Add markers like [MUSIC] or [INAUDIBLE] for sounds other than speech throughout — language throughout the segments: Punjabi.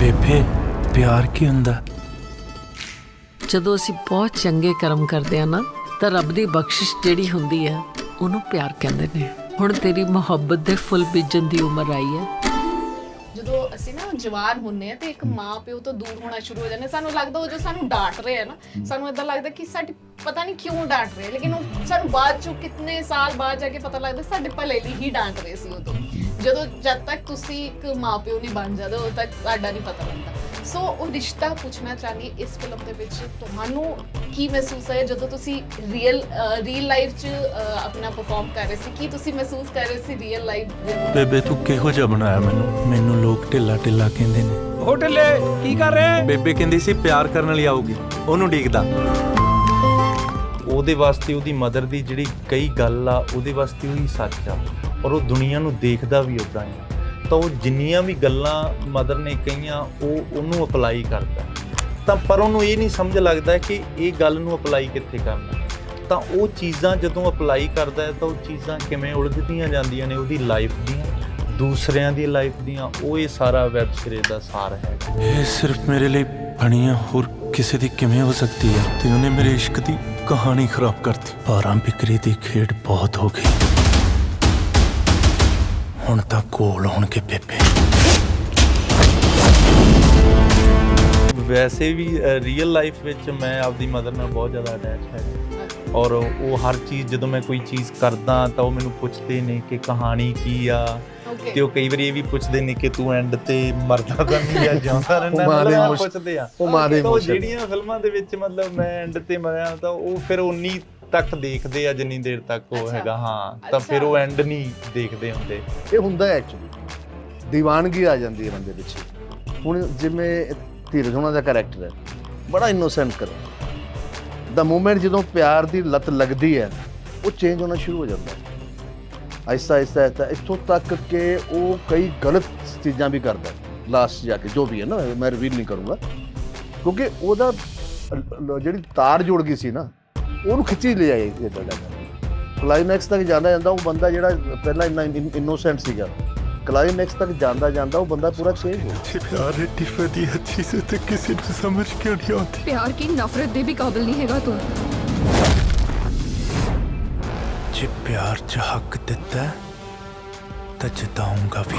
ਬੇਬੇ ਪਿਆਰ ਕੀ ਹੁੰਦਾ? ਜਦੋਂ ਅਸੀਂ ਬਹੁਤ ਚੰਗੇ ਕਰਮ ਕਰਦੇ ਆ ਨਾ ਤਾਂ ਰੱਬ ਦੀ ਬਖਸ਼ਿਸ਼ ਜਿਹੜੀ ਹੁੰਦੀ ਹੈ ਉਹਨੂੰ ਪਿਆਰ ਕਹਿੰਦੇ ਨੇ। ਹੁਣ ਤੇਰੀ ਮੁਹੱਬਤ ਦੇ ਫੁੱਲ ਬੀਜਣ ਦੀ ਉਮਰ ਆਈ ਹੈ। ਜਦੋਂ ਅਸੀਂ ਨਾ ਜਵਾਨ ਹੁੰਨੇ ਆ ਤੇ ਇੱਕ ਮਾਂ ਪਿਓ ਤੋਂ ਦੂਰ ਹੋਣਾ ਸ਼ੁਰੂ ਹੋ ਜਾਂਦੇ ਸਾਨੂੰ ਲੱਗਦਾ ਉਹ ਜੋ ਸਾਨੂੰ ਡਾਂਟ ਰਹੇ ਆ ਨਾ ਸਾਨੂੰ ਇਦਾਂ ਲੱਗਦਾ ਕਿ ਸਾਡੀ ਪਤਾ ਨਹੀਂ ਕਿਉਂ ਡਾਂਟ ਰਹੇ ਲੇਕਿਨ ਉਹ ਸਾਨੂੰ ਬਾਅਦ ਚੋਂ ਕਿੰਨੇ ਸਾਲ ਬਾਅਦ ਜਾ ਕੇ ਪਤਾ ਲੱਗਦਾ ਸਾਡੇ ਭਲੇ ਲਈ ਹੀ ਡਾਂਟ ਰਹੇ ਸੀ ਉਦੋਂ। ਜਦੋਂ ਜਦ ਤੱਕ ਤੁਸੀਂ ਇੱਕ ਮਾਂ ਪਿਓ ਨਹੀਂ ਬਣ ਜਾਂਦੇ ਉਦੋਂ ਤੱਕ ਤੁਹਾਡਾ ਨਹੀਂ ਪਤਾ ਲੱਗਦਾ। ਸੋ ਉਹ ਰਿਸ਼ਤਾ ਪੁੱਛਣਾ ਚਾਹਨੀ ਇਸ ਫਿਲਮ ਦੇ ਵਿੱਚ ਤੁਹਾਨੂੰ ਕੀ ਮਹਿਸੂਸ ਹੋਇਆ? ਜਦੋਂ ਤੁਸੀਂ ਰੀਅਲ ਰੀਅਲ ਲਾਈਫ 'ਚ ਆਪਣਾ ਪਰਫਾਰਮ ਕਰ ਰਹੇ ਸੀ ਕੀ ਤੁਸੀਂ ਮਹਿਸੂਸ ਕਰ ਰਹੇ ਸੀ ਰੀਅਲ ਲਾਈਫ? ਬੇਬੇ ਤੂੰ ਕਿਹੋ ਜਿਹਾ ਬਣਾਇਆ ਮੈਨੂੰ? ਮੈਨੂੰ ਲੋਕ ਢਿੱਲਾ ਢਿੱਲਾ ਕਹਿੰਦੇ ਨੇ। ਉਹ ਢਿੱਲੇ ਕੀ ਕਰ ਰਹੇ? ਬੇਬੇ ਕਹਿੰਦੀ ਸੀ ਪਿਆਰ ਕਰਨ ਲਈ ਆਊਗੀ। ਉਹਨੂੰ ਡੀਕਦਾ। ਉਹਦੇ ਵਾਸਤੇ ਉਹਦੀ ਮਦਰ ਦੀ ਜਿਹੜੀ ਕਈ ਗੱਲ ਆ ਉਹਦੇ ਵਾਸਤੇ ਉਹੀ ਸੱਚ ਆ। ਔਰ ਉਹ ਦੁਨੀਆ ਨੂੰ ਦੇਖਦਾ ਵੀ ਉਦਾਂ ਹੀ ਤਾਂ ਉਹ ਜਿੰਨੀਆਂ ਵੀ ਗੱਲਾਂ ਮਦਰ ਨੇ ਕਹੀਆਂ, ਉਹ ਉਹਨੂੰ ਅਪਲਾਈ ਕਰਦਾ। ਤਾਂ ਪਰ ਉਹਨੂੰ ਇਹ ਨਹੀਂ ਸਮਝ ਲੱਗਦਾ ਕਿ ਇਹ ਗੱਲ ਨੂੰ ਅਪਲਾਈ ਕਿੱਥੇ ਕਰਨਾ। ਤਾਂ ਉਹ ਚੀਜ਼ਾਂ ਜਦੋਂ ਅਪਲਾਈ ਕਰਦਾ ਹੈ, ਤਾਂ ਉਹ ਚੀਜ਼ਾਂ ਕਿਵੇਂ ਉਲਝਦੀਆਂ ਜਾਂਦੀਆਂ ਨੇ? ਉਹਦੀ ਲਾਈਫ ਦੀਆਂ, ਦੂਸਰਿਆਂ ਦੀ ਲਾਈਫ ਦੀਆਂ, ਉਹ ਇਹ ਸਾਰਾ ਵੈਬ ਸੀਰੀਜ਼ ਦਾ ਸਾਰ ਹੈ। ਇਹ ਸਿਰਫ ਮੇਰੇ ਲਈ ਬਣੀ ਹੈ ਹੋਰ ਕਿਸੇ ਦੀ ਕਿਵੇਂ ਹੋ ਸਕਦੀ ਹੈ? ਤੇ ਉਹਨੇ ਮੇਰੇ ਇਸ਼ਕ ਦੀ ਕਹਾਣੀ ਖਰਾਬ ਕਰਤੀ। ਪਾਰਾਂ ਬਿਕਰੀ ਦੀ ਖੇਡ ਬਹੁਤ ਹੋ ਗਈ। ਹੁਣ ਤਾਂ ਕੋਲ ਹੋਣਗੇ ਬੇਬੇ ਵੈਸੇ ਵੀ ਰੀਅਲ ਲਾਈਫ ਵਿੱਚ ਮੈਂ ਆਪਦੀ ਮਦਰ ਨਾਲ ਬਹੁਤ ਜ਼ਿਆਦਾ ਅਟੈਚ ਹੈ ਔਰ ਉਹ ਹਰ ਚੀਜ਼ ਜਦੋਂ ਮੈਂ ਕੋਈ ਚੀਜ਼ ਕਰਦਾ ਤਾਂ ਉਹ ਮੈਨੂੰ ਪੁੱਛਦੇ ਨੇ ਕਿ ਕਹਾਣੀ ਕੀ ਆ. ਤੇ ਉਹ ਕਈ ਵਾਰੀ ਇਹ ਵੀ ਪੁੱਛਦੇ ਨੇ ਕਿ ਤੂੰ ਐਂਡ ਤੇ ਮਰਦਾ ਤਾਂ ਨਹੀਂ ਆ ਜਿਉਂਦਾ ਦੇ ਮਤਲਬ ਪੁੱਛਦੇ ਆ ਉਹ। ਜਿਹੜੀਆਂ ਫਿਲਮਾਂ ਦੇ ਵਿੱਚ ਮਤਲਬ ਮੈਂ ਐਂਡ ਤੇ ਮਰਿਆ ਤਾਂ ਉਹ ਫਿਰ ਉਨੀ ਤੱਕ ਦੇਖਦੇ ਆ ਜਿੰਨੀ ਦੇਰ ਤੱਕ ਉਹ। ਹੈਗਾ ਹਾਂ। ਤਾਂ ਫਿਰ ਉਹ ਐਂਡ ਨਹੀਂ ਦੇਖਦੇ ਹੁੰਦੇ। ਇਹ ਹੁੰਦਾ ਐਕਚੁਅਲੀ ਦੀਵਾਨਗੀ ਆ ਜਾਂਦੀ ਹੈ ਬੰਦੇ ਵਿੱਚ ਹੁਣ ਜਿਵੇਂ ਧੀਰਜ ਹੋਣਾ ਦਾ ਕੈਰੈਕਟਰ ਹੈ ਬੜਾ ਇਨੋਸੈਂਟ ਕਰ ਦਾ ਮੂਮੈਂਟ ਜਦੋਂ ਪਿਆਰ ਦੀ ਲਤ ਲੱਗਦੀ ਹੈ ਉਹ ਚੇਂਜ ਹੋਣਾ ਸ਼ੁਰੂ ਹੋ ਜਾਂਦਾ ਹੈ। ਆਹਿਸਤਾ ਆਹਿਸਤਾ ਆਹਿਸਤਾ ਇੱਥੋਂ ਤੱਕ ਕਿ ਉਹ ਕਈ ਗਲਤ ਚੀਜ਼ਾਂ ਵੀ ਕਰਦਾ ਲਾਸਟ ਜਾ ਕੇ ਜੋ ਵੀ ਹੈ ਨਾ ਮੈਂ ਰਿਵੀਲ ਨਹੀਂ ਕਰੂੰਗਾ। ਕਿਉਂਕਿ ਉਹਦਾ ਜਿਹੜੀ ਤਾਰ ਜੁੜ ਗਈ ਸੀ ਨਾ ਉਹਨੂੰ ਖਿੱਚੀ ਲੈ ਆਈ ਇਦਾਂ ਦਾ ਕਲਾਈਮੈਕਸ ਤੱਕ ਜਾਂਦਾ ਜਾਂਦਾ ਉਹ ਬੰਦਾ ਜਿਹੜਾ ਪਹਿਲਾਂ ਇੰਨਾ ਇਨੋਸੈਂਟ ਸੀਗਾ। ਕਲਾਈਮੈਕਸ ਤੱਕ ਜਾਂਦਾ ਜਾਂਦਾ ਉਹ ਬੰਦਾ ਪੂਰਾ ਚੇਂਜ ਹੋ ਗਿਆ। ਪਿਆਰ ਏਡੀ ਵਧੀਆ ਚੀਜ਼ ਤੇ ਕਿਸੇ ਨੂੰ ਸਮਝ ਕਿਉਂ ਨਹੀਂ ਆਉਂਦੀ? ਪਿਆਰ ਕੀ ਨਫ਼ਰਤ ਦੇ ਵੀ ਕਾਬਿਲ ਨਹੀਂ ਹੈਗਾ ਤੂੰ? ਜੇ ਪਿਆਰ 'ਚ ਹੱਕ ਦਿੱਤਾ ਤਾਂ ਜਿਤਾਉਂਗਾ ਵੀ।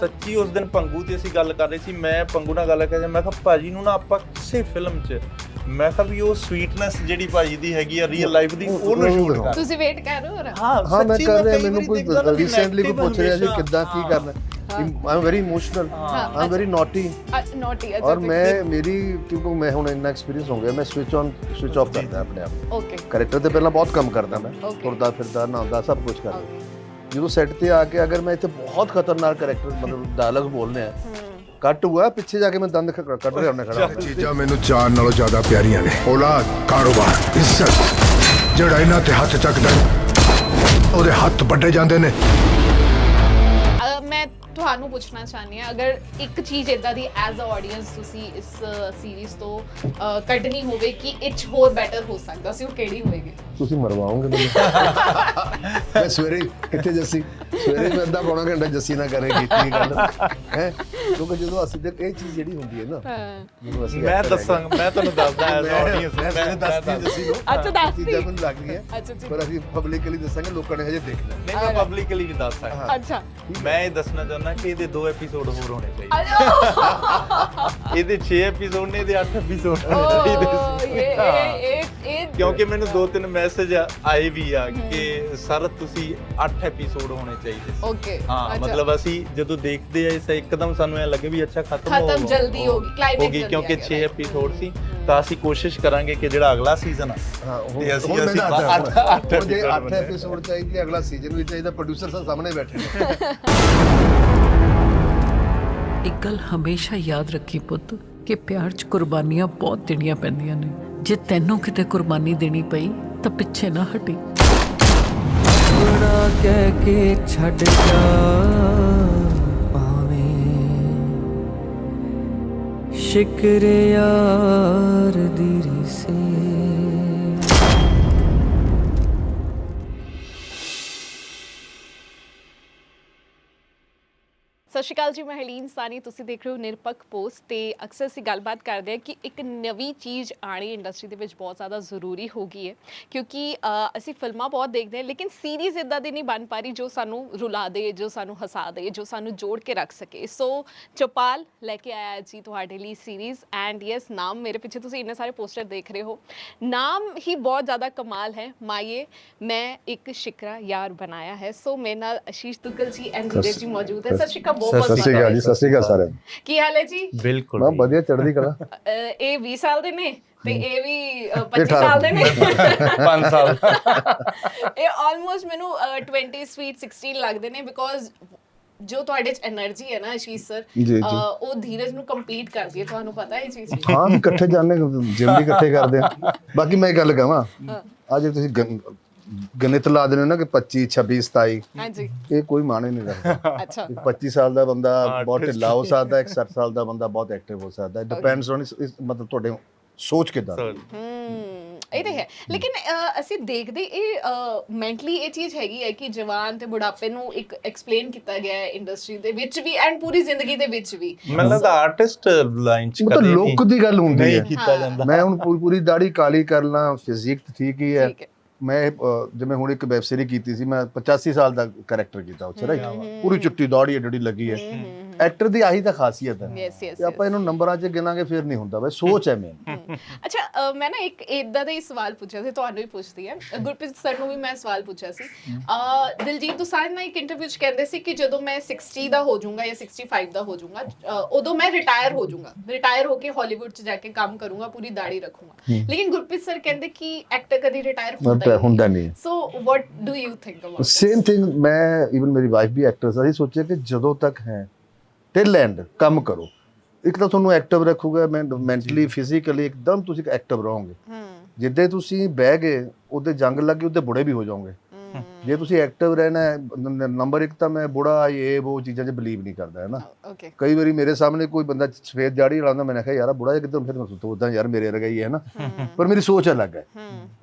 ਸੱਚੀ ਉਸ ਦਿਨ ਪੰਗੂ ਤੇ ਅਸੀਂ ਗੱਲ ਕਰ ਰਹੇ ਸੀ ਮੈਂ ਪੰਗੂ ਨਾਲ ਗੱਲ ਕਰ ਰਿਹਾ ਮੈਂ ਕਿਹਾ ਭਾਜੀ ਨੂੰ ਨਾ ਆਪਾਂ ਕਿਸੇ ਫਿਲਮ 'ਚ ਮੈਂ ਕਿਹਾ ਵੀ ਉਹ ਸਵੀਟਨੈਸ ਜਿਹੜੀ ਭਾਜੀ ਦੀ ਹੈਗੀ ਆ ਰੀਅਲ ਲਾਈਫ ਦੀ ਉਹਨੂੰ ਸ਼ੂਟ ਕਰ ਤੁਸੀਂ ਵੇਟ ਕਰ ਰਹੇ ਹੋ ਨਾ? ਹਾਂ ਹਾਂ ਮੈਂ ਸੱਚੀ ਕਰ ਰਿਹਾ ਮੈਨੂੰ ਕੋਈ ਰੀਸੈਂਟਲੀ ਕੋਈ ਪੁੱਛ ਰਿਹਾ ਸੀ ਕਿੱਦਾਂ ਕੀ। ਕਰਨਾ। I am very emotional am very naughty naughty ਔਰ ਮੈਂ ਮੇਰੀ ਕਿਉਂਕਿ ਮੈਂ ਹੁਣ ਇੰਨਾ ਐਕਸਪੀਰੀਅੰਸ ਹੋ ਗਿਆ ਮੈਂ ਸਵਿਚ ਔਨ ਸਵਿਚ ਆਫ ਕਰਦਾ ਆਪਣੇ ਆਪ ਓਕੇ ਕੈਰੈਕਟਰ ਤੇ ਪਹਿਲਾਂ ਬਹੁਤ ਕੰਮ ਕਰਦਾ ਮੈਂ. ਤੁਰਦਾ ਫਿਰਦਾ ਨਹਾਉਂਦਾ ਸਭ ਕੁਝ ਕਰਦਾ। ਜਦੋਂ ਸੈੱਟ ਤੇ ਆ ਕੇ ਅਗਰ ਮੈਂ ਇੱਥੇ ਬਹੁਤ ਖਤਰਨਾਕ ਕੈਰੈਕਟਰ ਮਤਲਬ ਡਾਇਲੌਗ ਬੋਲਨੇ ਆ, ਕੱਟ ਹੁਆ, ਪਿੱਛੇ ਜਾ ਕੇ ਮੈਂ ਦੰਦ ਖ- ਕੱਢ ਰਿਹਾ ਉਹਨੇ ਖੜਾ। ਚੀਜ਼ਾਂ ਮੈਨੂੰ ਚਾਰ ਨਾਲੋਂ ਜ਼ਿਆਦਾ ਪਿਆਰੀਆਂ ਨੇ। ਔਲਾਦ, ਕਾਰੋਬਾਰ, ਇੱਜ਼ਤ, ਜਿਹੜਾ ਇਹਨਾਂ ਤੇ ਹੱਥ ਚੱਕਦਾ ਉਹਦੇ ਹੱਥ ਵੱਡੇ ਜਾਂਦੇ ਨੇ। ਤੁਹਾਨੂੰ ਪੁੱਛਣਾ ਚਾਹਨੀ ਆ ਅਗਰ ਇੱਕ ਚੀਜ਼ ਇਦਾਂ ਦੀ ਐਜ਼ ਅ ਆਡੀਅנס ਤੁਸੀਂ ਇਸ ਸੀਰੀਜ਼ ਤੋਂ ਅਹ, ਕੱਢਣੀ ਹੋਵੇ ਕਿ ਇਹ ਹੋਰ ਬੈਟਰ ਹੋ ਸਕਦਾ ਸੀ ਉਹ ਕਿਹੜੀ ਹੋਏਗੀ ਤੁਸੀਂ ਮਰਵਾਓਗੇ ਮੈਨੂੰ। ਮੈਂ ਸਵੇਰੇ ਕਿੱਥੇ ਜੱਸੀ ਸਵੇਰੇ ਮੈਂ ਅੱਧਾ ਪੌਣਾ ਘੰਟਾ ਜੱਸੀ ਨਾ ਕਰੇ ਕੀਤੀ ਗੱਲ। ਹੈ? ਕਿਉਂਕਿ ਜਦੋਂ ਅਸੀਂ ਤੇ ਇਹ ਚੀਜ਼ ਜਿਹੜੀ ਹੁੰਦੀ ਹੈ ਨਾ ਜਦੋਂ ਅਸੀਂ ਮੈਂ actor ਹੈਗੇ, ਦੱਸਾਂਗਾ ਮੈਂ ਤੁਹਾਨੂੰ ਦੱਸਦਾ ਐਜ਼ ਮੈਂ- ਆਡੀਅנס ਮੈਂ ਸਵੇਰੇ ਦੱਸਦੀ। ਹਾਂ ਜੱਸੀ ਨੂੰ ਅੱਛਾ, ਦੱਸਦੀ। ਚੀਜ਼ਾਂ ਮੈਨੂੰ ਲੱਗ ਰਹੀਆਂ। ਅੱਛਾ ਜੀ। ਪਰ ਅਸੀਂ ਪਬਲਿਕਲੀ ਦੱਸਾਂਗੇ ਲੋਕਾਂ ਨੇ ਹਜੇ ਦੇਖਣਾ ਨਹੀਂ ਮੈਂ ਪਬਲਿਕਲੀ ਵੀ ਦੱਸ ਸਕਦਾ। ਅੱਛਾ। ਮੈਂ ਇਹ ਦੱਸਣਾ ਚਾਹੁੰਦਾ ਕਿ ਇਹਦੇ ਦੋ ਐਪੀਸੋਡ ਹੋਰ ਹੋਣੇ ਚਾਹੀਦੇ। ਇਹਦੇ 6 ਐਪੀਸੋਡ ਨੇ ਇਹਦੇ 8 ਐਪੀਸੋਡ ਹੋਣੇ ਓ ਚਾਹੀਦੇ ਇਹ ਸੀ ਹਾਂ। ਇਹ ਇਹ ਇਹ ਕਿਉਂਕਿ ਮੈਨੂੰ ਦੋ ਤਿੰਨ ਮੈਸੇਜ ਆਏ ਵੀ ਆ ਕਿ ਸਰ ਤੁਸੀਂ 8 ਐਪੀਸੋਡ ਹੋਣੇ ਚਾਹੀਦੇ ਸੀ। ਓਕੇ ਹਾਂ ਮਤਲਬ ਅਸੀਂ ਜਦੋਂ ਦੇਖਦੇ ਆ ਇਸ ਇੱਕਦਮ ਸਾਨੂੰ ਐ ਲੱਗੇ ਵੀ ਅੱਛਾ ਖਤਮ ਹੋ ਖਤਮ ਜਲਦੀ ਹੋ ਗਈ, climax ਹੋ ਗਈ ਜਲਦੀ ਕਿਉਂਕਿ ਆ ਗਿਆ, 6 right. ਐਪੀਸੋਡ ਸੀ। ਤਾਂ ਅਸੀਂ ਕੋਸ਼ਿਸ਼ ਕਰਾਂਗੇ ਕਿ ਜਿਹੜਾ ਅਗਲਾ ਸੀਜ਼ਨ ਆ ਤੇ ਅਸੀਂ- ਅਸੀਂ ਮੈਨੂੰ ਅੱਠ- ਅੱਠ- ਅੱਠ ਹੁਣ ਜੇ episode 8 ਬਣੇ। ਐਪੀਸੋਡ ਚਾਹੀਦੀ ਅਗਲਾ ਸੀਜ਼ਨ ਵੀ ਚਾਹੀਦਾ ਪ੍ਰੋਡਿਊਸਰ ਸਾਹਿਬ ਸਾਹਮਣੇ ਬੈਠੇ ਨੇ। ਇੱਕ ਗੱਲ ਹਮੇਸ਼ਾ ਯਾਦ ਰੱਖੀ ਪੁੱਤ ਕਿ ਪਿਆਰ 'ਚ ਕੁਰਬਾਨੀਆਂ ਬਹੁਤ ਦੇਣੀਆਂ ਪੈਂਦੀਆਂ ਨੇ। ਜੇ ਤੈਨੂੰ ਕਿਤੇ ਕੁਰਬਾਨੀ ਦੇਣੀ ਪਈ ਤਾਂ ਪਿੱਛੇ ਨਾ ਹਟੀ। ਬੜਾ ਕਹਿ ਕੇ ਛੱਡ ਜਾ। ਸ਼ਿਕਰ ਯਾਰ ਦੀ ਸੇ ਸਤਿ ਸ਼੍ਰੀ ਅਕਾਲ ਜੀ ਮੈਂ ਹਲੀਨ ਸਾਨੀ ਤੁਸੀਂ ਦੇਖ ਰਹੇ ਹੋ ਨਿਰਪੱਖ ਪੋਸਟ ਤੇ ਅਕਸਰ ਅਸੀਂ ਗੱਲਬਾਤ ਕਰਦੇ ਹਾਂ ਕਿ ਇੱਕ ਨਵੀਂ ਚੀਜ਼ ਆਣੀ ਇੰਡਸਟਰੀ ਦੇ ਵਿੱਚ ਬਹੁਤ ਜ਼ਿਆਦਾ ਜ਼ਰੂਰੀ ਹੋ ਗਈ ਹੈ। ਕਿਉਂਕਿ ਅ, ਅਸੀਂ ਫਿਲਮਾਂ ਬਹੁਤ ਦੇਖਦੇ ਹਾਂ ਲੇਕਿਨ ਸੀਰੀਜ਼ ਇਦਾਂ ਦੀ ਨਹੀਂ ਬਣ ਪਾ ਰਹੀ ਜੋ ਸਾਨੂੰ ਰੁਲਾ ਦੇ ਜੋ ਸਾਨੂੰ ਹਸਾ ਦੇ ਜੋ ਸਾਨੂੰ ਜੋੜ ਕੇ ਰੱਖ ਸਕੇ। ਸੋ ਚੌਪਾਲ ਲੈ ਕੇ ਆਇਆ ਹੈ ਜੀ ਤੁਹਾਡੇ ਲਈ ਸੀਰੀਜ਼ ਐਂਡ ਯੈਸ ਨਾਮ ਮੇਰੇ ਪਿੱਛੇ ਤੁਸੀਂ ਇੰਨੇ ਸਾਰੇ ਪੋਸਟਰ ਦੇਖ ਰਹੇ ਹੋ। ਨਾਮ ਹੀ ਬਹੁਤ ਜ਼ਿਆਦਾ ਕਮਾਲ ਹੈ। ਮਾਈਏ ਮੈਂ ਇੱਕ ਸ਼ਿਕਰਾ ਯਾਰ ਬਣਾਇਆ ਹੈ। ਸੋ ਮੇਰੇ ਨਾਲ ਆਸ਼ੀਸ਼ ਦੁੱਗਲ ਜੀ ਐਂਡ ਨੀਰਜ ਜੀ ਮੌਜੂਦ ਹੈ। ਸਤਿ ਸ਼੍ਰੀ ਅਕਾਲ ਬਹੁਤ ਸਤਿ ਸ਼੍ਰੀ ਅਕਾਲ ਜੀ ਸਤਿ ਸ਼੍ਰੀ ਅਕਾਲ ਸਾਰਿਆਂ ਨੂੰ। ਕੀ ਹਾਲ ਹੈ ਜੀ? ਬਿਲਕੁਲ ਮੈਂ ਵਧੀਆ ਚੜ੍ਹਦੀ ਕਲਾ। ਇਹ 20 ਸਾਲ ਦੇ ਨੇ ਤੇ ਇਹ ਵੀ 25 ਸਾਲ ਦੇ ਨੇ? 5 ਸਾਲ। ਇਹ ਆਲਮੋਸਟ ਮੈਨੂੰ 20 ਸਵੀਟ 16 ਲੱਗਦੇ ਨੇ ਬਿਕੋਜ਼ ਜੋ ਤੁਹਾਡੇ ਚ એનર્ਜੀ ਹੈ ਨਾ ਅਸ਼ੀਸ਼ ਸਰ ਉਹ ਧੀਰਜ ਨੂੰ ਕੰਪੀਟ ਕਰਦੀ ਹੈ ਤੁਹਾਨੂੰ ਪਤਾ ਹੈ ਇਹ ਚੀਜ਼ ਹਾਂ ਇਕੱਠੇ ਜਾਂਦੇ ਜਿੰਮ ਵੀ ਇਕੱਠੇ ਕਰਦੇ ਆ। ਬਾਕੀ ਮੈਂ ਇੱਕ ਗੱਲ ਕਹਾਂ ਅੱਜ ਤੁਸੀਂ ਗੰ- ਗਣਿਤ ਲਾ ਦਿੰਦੇ ਹੋ ਨਾ ਕਿ 25 26 27 ਹਾਂਜੀ। ਇਹ ਕੋਈ ਮਾਣੇ ਨਹੀਂ ਰੱਖਦਾ। ਅੱਛਾ। ਇੱਕ 25 ਸਾਲ ਦਾ ਬੰਦਾ ਬਹੁਤ। ਢਿੱਲਾ ਹੋ ਸਕਦਾ ਇੱਕ 60 ਸਾਲ ਦਾ ਬੰਦਾ ਬਹੁਤ ਐਕਟਿਵ ਹੋ ਸਕਦਾ। ਡਿਪੈਂਡਸ ਔਨ ਮਤਲਬ ਤੁਹਾਡੇ ਸੋਚ ਕਿਦਾਂ ਇਹ ਤੇ ਹੈ। ਲੇਕਿਨ ਅਸੀਂ ਦੇਖਦੇ ਇਹ ਮੈਂਟਲੀ ਇਹ ਚੀਜ਼ ਹੈਗੀ ਹੈ ਕਿ ਜਵਾਨ ਤੇ ਬੁਢਾਪੇ ਨੂੰ ਇੱਕ ਐਕਸਪਲੇਨ ਕੀਤਾ ਗਿਆ ਹੈ ਇੰਡਸਟਰੀ ਦੇ ਵਿੱਚ ਵੀ ਐਂਡ ਪੂਰੀ ਜ਼ਿੰਦਗੀ ਦੇ ਵਿੱਚ ਵੀ। ਮੈਨੂੰ ਲੱਗਦਾ ਆਰਟਿਸਟ ਲਾਈਨ ਚ ਮਤਲਬ ਕਦੇ ਲੁੱਕ ਦੀ ਗੱਲ ਹੁੰਦੀ ਨਹੀਂ ਹੈ। ਕੀਤਾ ਜਾਂਦਾ। ਮੈਂ ਹੁਣ ਪੂਰੀ ਪੂਰੀ ਦਾੜੀ ਕਾਲੀ ਕਰ ਲਾਂ ਫਿਜ਼ਿਕ ਠੀਕ ਹੀ ਹੈ। ਠੀਕ ਹੈ। ਮੈਂ ਅਹ, ਜਿਵੇਂ ਹੁਣ ਇੱਕ ਵੈਬ ਸੀਰੀ ਕੀਤੀ ਸੀ ਮੈਂ 85 ਸਾਲ ਦਾ ਕੈਰੈਕਟਰ ਕੀਤਾ ਉੱਥੇ ਰਾਈਟ? ਪੂਰੀ ਚਿੱਟੀ ਦਾੜੀ ਜਿਹੜੀ ਲੱਗੀ ਹੈ। ਐਕਟਰ ਦੀ ਆਹੀ ਤਾਂ ਖਾਸੀਅਤ ਹੈ। ਯੈਸ ਯੈਸ ਤੇ ਆਪਾਂ ਇਹਨੂੰ ਨੰਬਰਾਂ 'ਚ ਗਿਣਾਂਗੇ ਫਿਰ ਨਹੀਂ ਹੁੰਦਾ। ਬਈ ਸੋਚ ਹੈ ਮੇਨ। ਅੱਛਾ ਅ, ਮੈਂ ਨਾ ਇੱਕ ਇਦਾਂ ਦਾ ਹੀ ਸਵਾਲ ਪੁੱਛਿਆ ਸੀ ਤੁਹਾਨੂੰ ਵੀ ਪੁੱਛਦੀ ਹਾਂ। ਅ, ਗੁਰਪ੍ਰੀਤ ਸਰ ਨੂੰ ਵੀ ਮੈਂ ਸਵਾਲ ਪੁੱਛਿਆ ਸੀ। ਅ, ਦਿਲਜੀਤ ਦੋਸਾਂਝ ਨਾਲ ਇੱਕ ਇੰਟਰਵਿਊ 'ਚ ਕਹਿੰਦੇ ਸੀ ਕਿ ਜਦੋਂ ਮੈਂ 60 ਦਾ ਹੋ ਜਾਊਂਗਾ ਜਾਂ 65 ਦਾ ਹੋ ਜਾਊਂਗਾ ਅ, ਉਦੋਂ ਮੈਂ ਰਿਟਾਇਰ ਹੋ ਜਾਊਂਗਾ। ਰਿਟਾਇਰ ਹੋ ਕੇ ਹਾਲੀਵੁੱਡ 'ਚ ਜਾ ਕੇ ਕੰਮ ਕਰੂੰਗਾ ਪੂਰੀ ਦਾੜੀ ਰੱਖੂੰਗਾ। ਲੇਕਿਨ ਗੁਰਪ੍ਰੀਤ ਸਰ ਕਹਿੰਦੇ ਕਿ ਐਕਟਰ ਕਦੀ ਰਿਟਾਇਰ ਹੁੰਦਾ ਹੀ ਨਹੀਂ। ਹੁੰਦਾ ਨਹੀਂ। So what do you think about same thing ਮੈਂ ਇਵਨ ਮੇਰੀ ਵਾਈਫ ਵੀ ਐਕਟਰ ਸੀ ਅਸੀਂ ਸੋਚਿਆ ਕਿ ਜਦੋਂ ਤੱਕ ਹੈ ਟਿਲ ਕੰਮ ਕਰੋ। ਇੱਕ ਤਾਂ ਤੁਹਾਨੂੰ ਐਕਟਿਵ ਰੱਖੂਗਾ ਮੈਂ ਮੈਂਟਲੀ ਫਿਜ਼ੀਕਲੀ ਇੱਕਦਮ ਤੁਸੀਂ ਐਕਟਿਵ ਰਹੋਗੇ। ਜਿੱਦੇ ਤੁਸੀਂ ਬਹਿ ਗਏ ਉਹਦੇ ਜੰਗ ਲੱਗੀ ਉਹਦੇ ਬੁੜੇ ਵੀ ਹੋ ਜਾਓਗੇ। ਜੇ ਤੁਸੀਂ ਐਕਟਿਵ ਰਹਿਣਾ ਹੈ ਨੰਬਰ 1 ਤਾਂ ਮੈਂ ਬੁੜਾ ਇਹ ਉਹ ਚੀਜ਼ਾਂ 'ਚ ਬਲੀਵ ਨਹੀਂ ਕਰਦਾ ਹੈ ਨਾ। ਓਕੇ ਕਈ ਵਾਰੀ ਮੇਰੇ ਸਾਹਮਣੇ ਕੋਈ ਬੰਦਾ ਸਫੇਦ ਦਾੜੀ ਲਾਉਂਦਾ ਮੈਂ ਕਿਹਾ ਯਾਰ ਬੁੜਾ ਕਿੱਦਾਂ ਫਿਰ? ਮੈਂ ਸੋਚਦਾ ਯਾਰ ਮੇਰੇ ਵਰਗਾ ਹੀ ਹੈ ਨਾ? ਪਰ ਮੇਰੀ ਸੋਚ ਅਲੱਗ ਹੈ।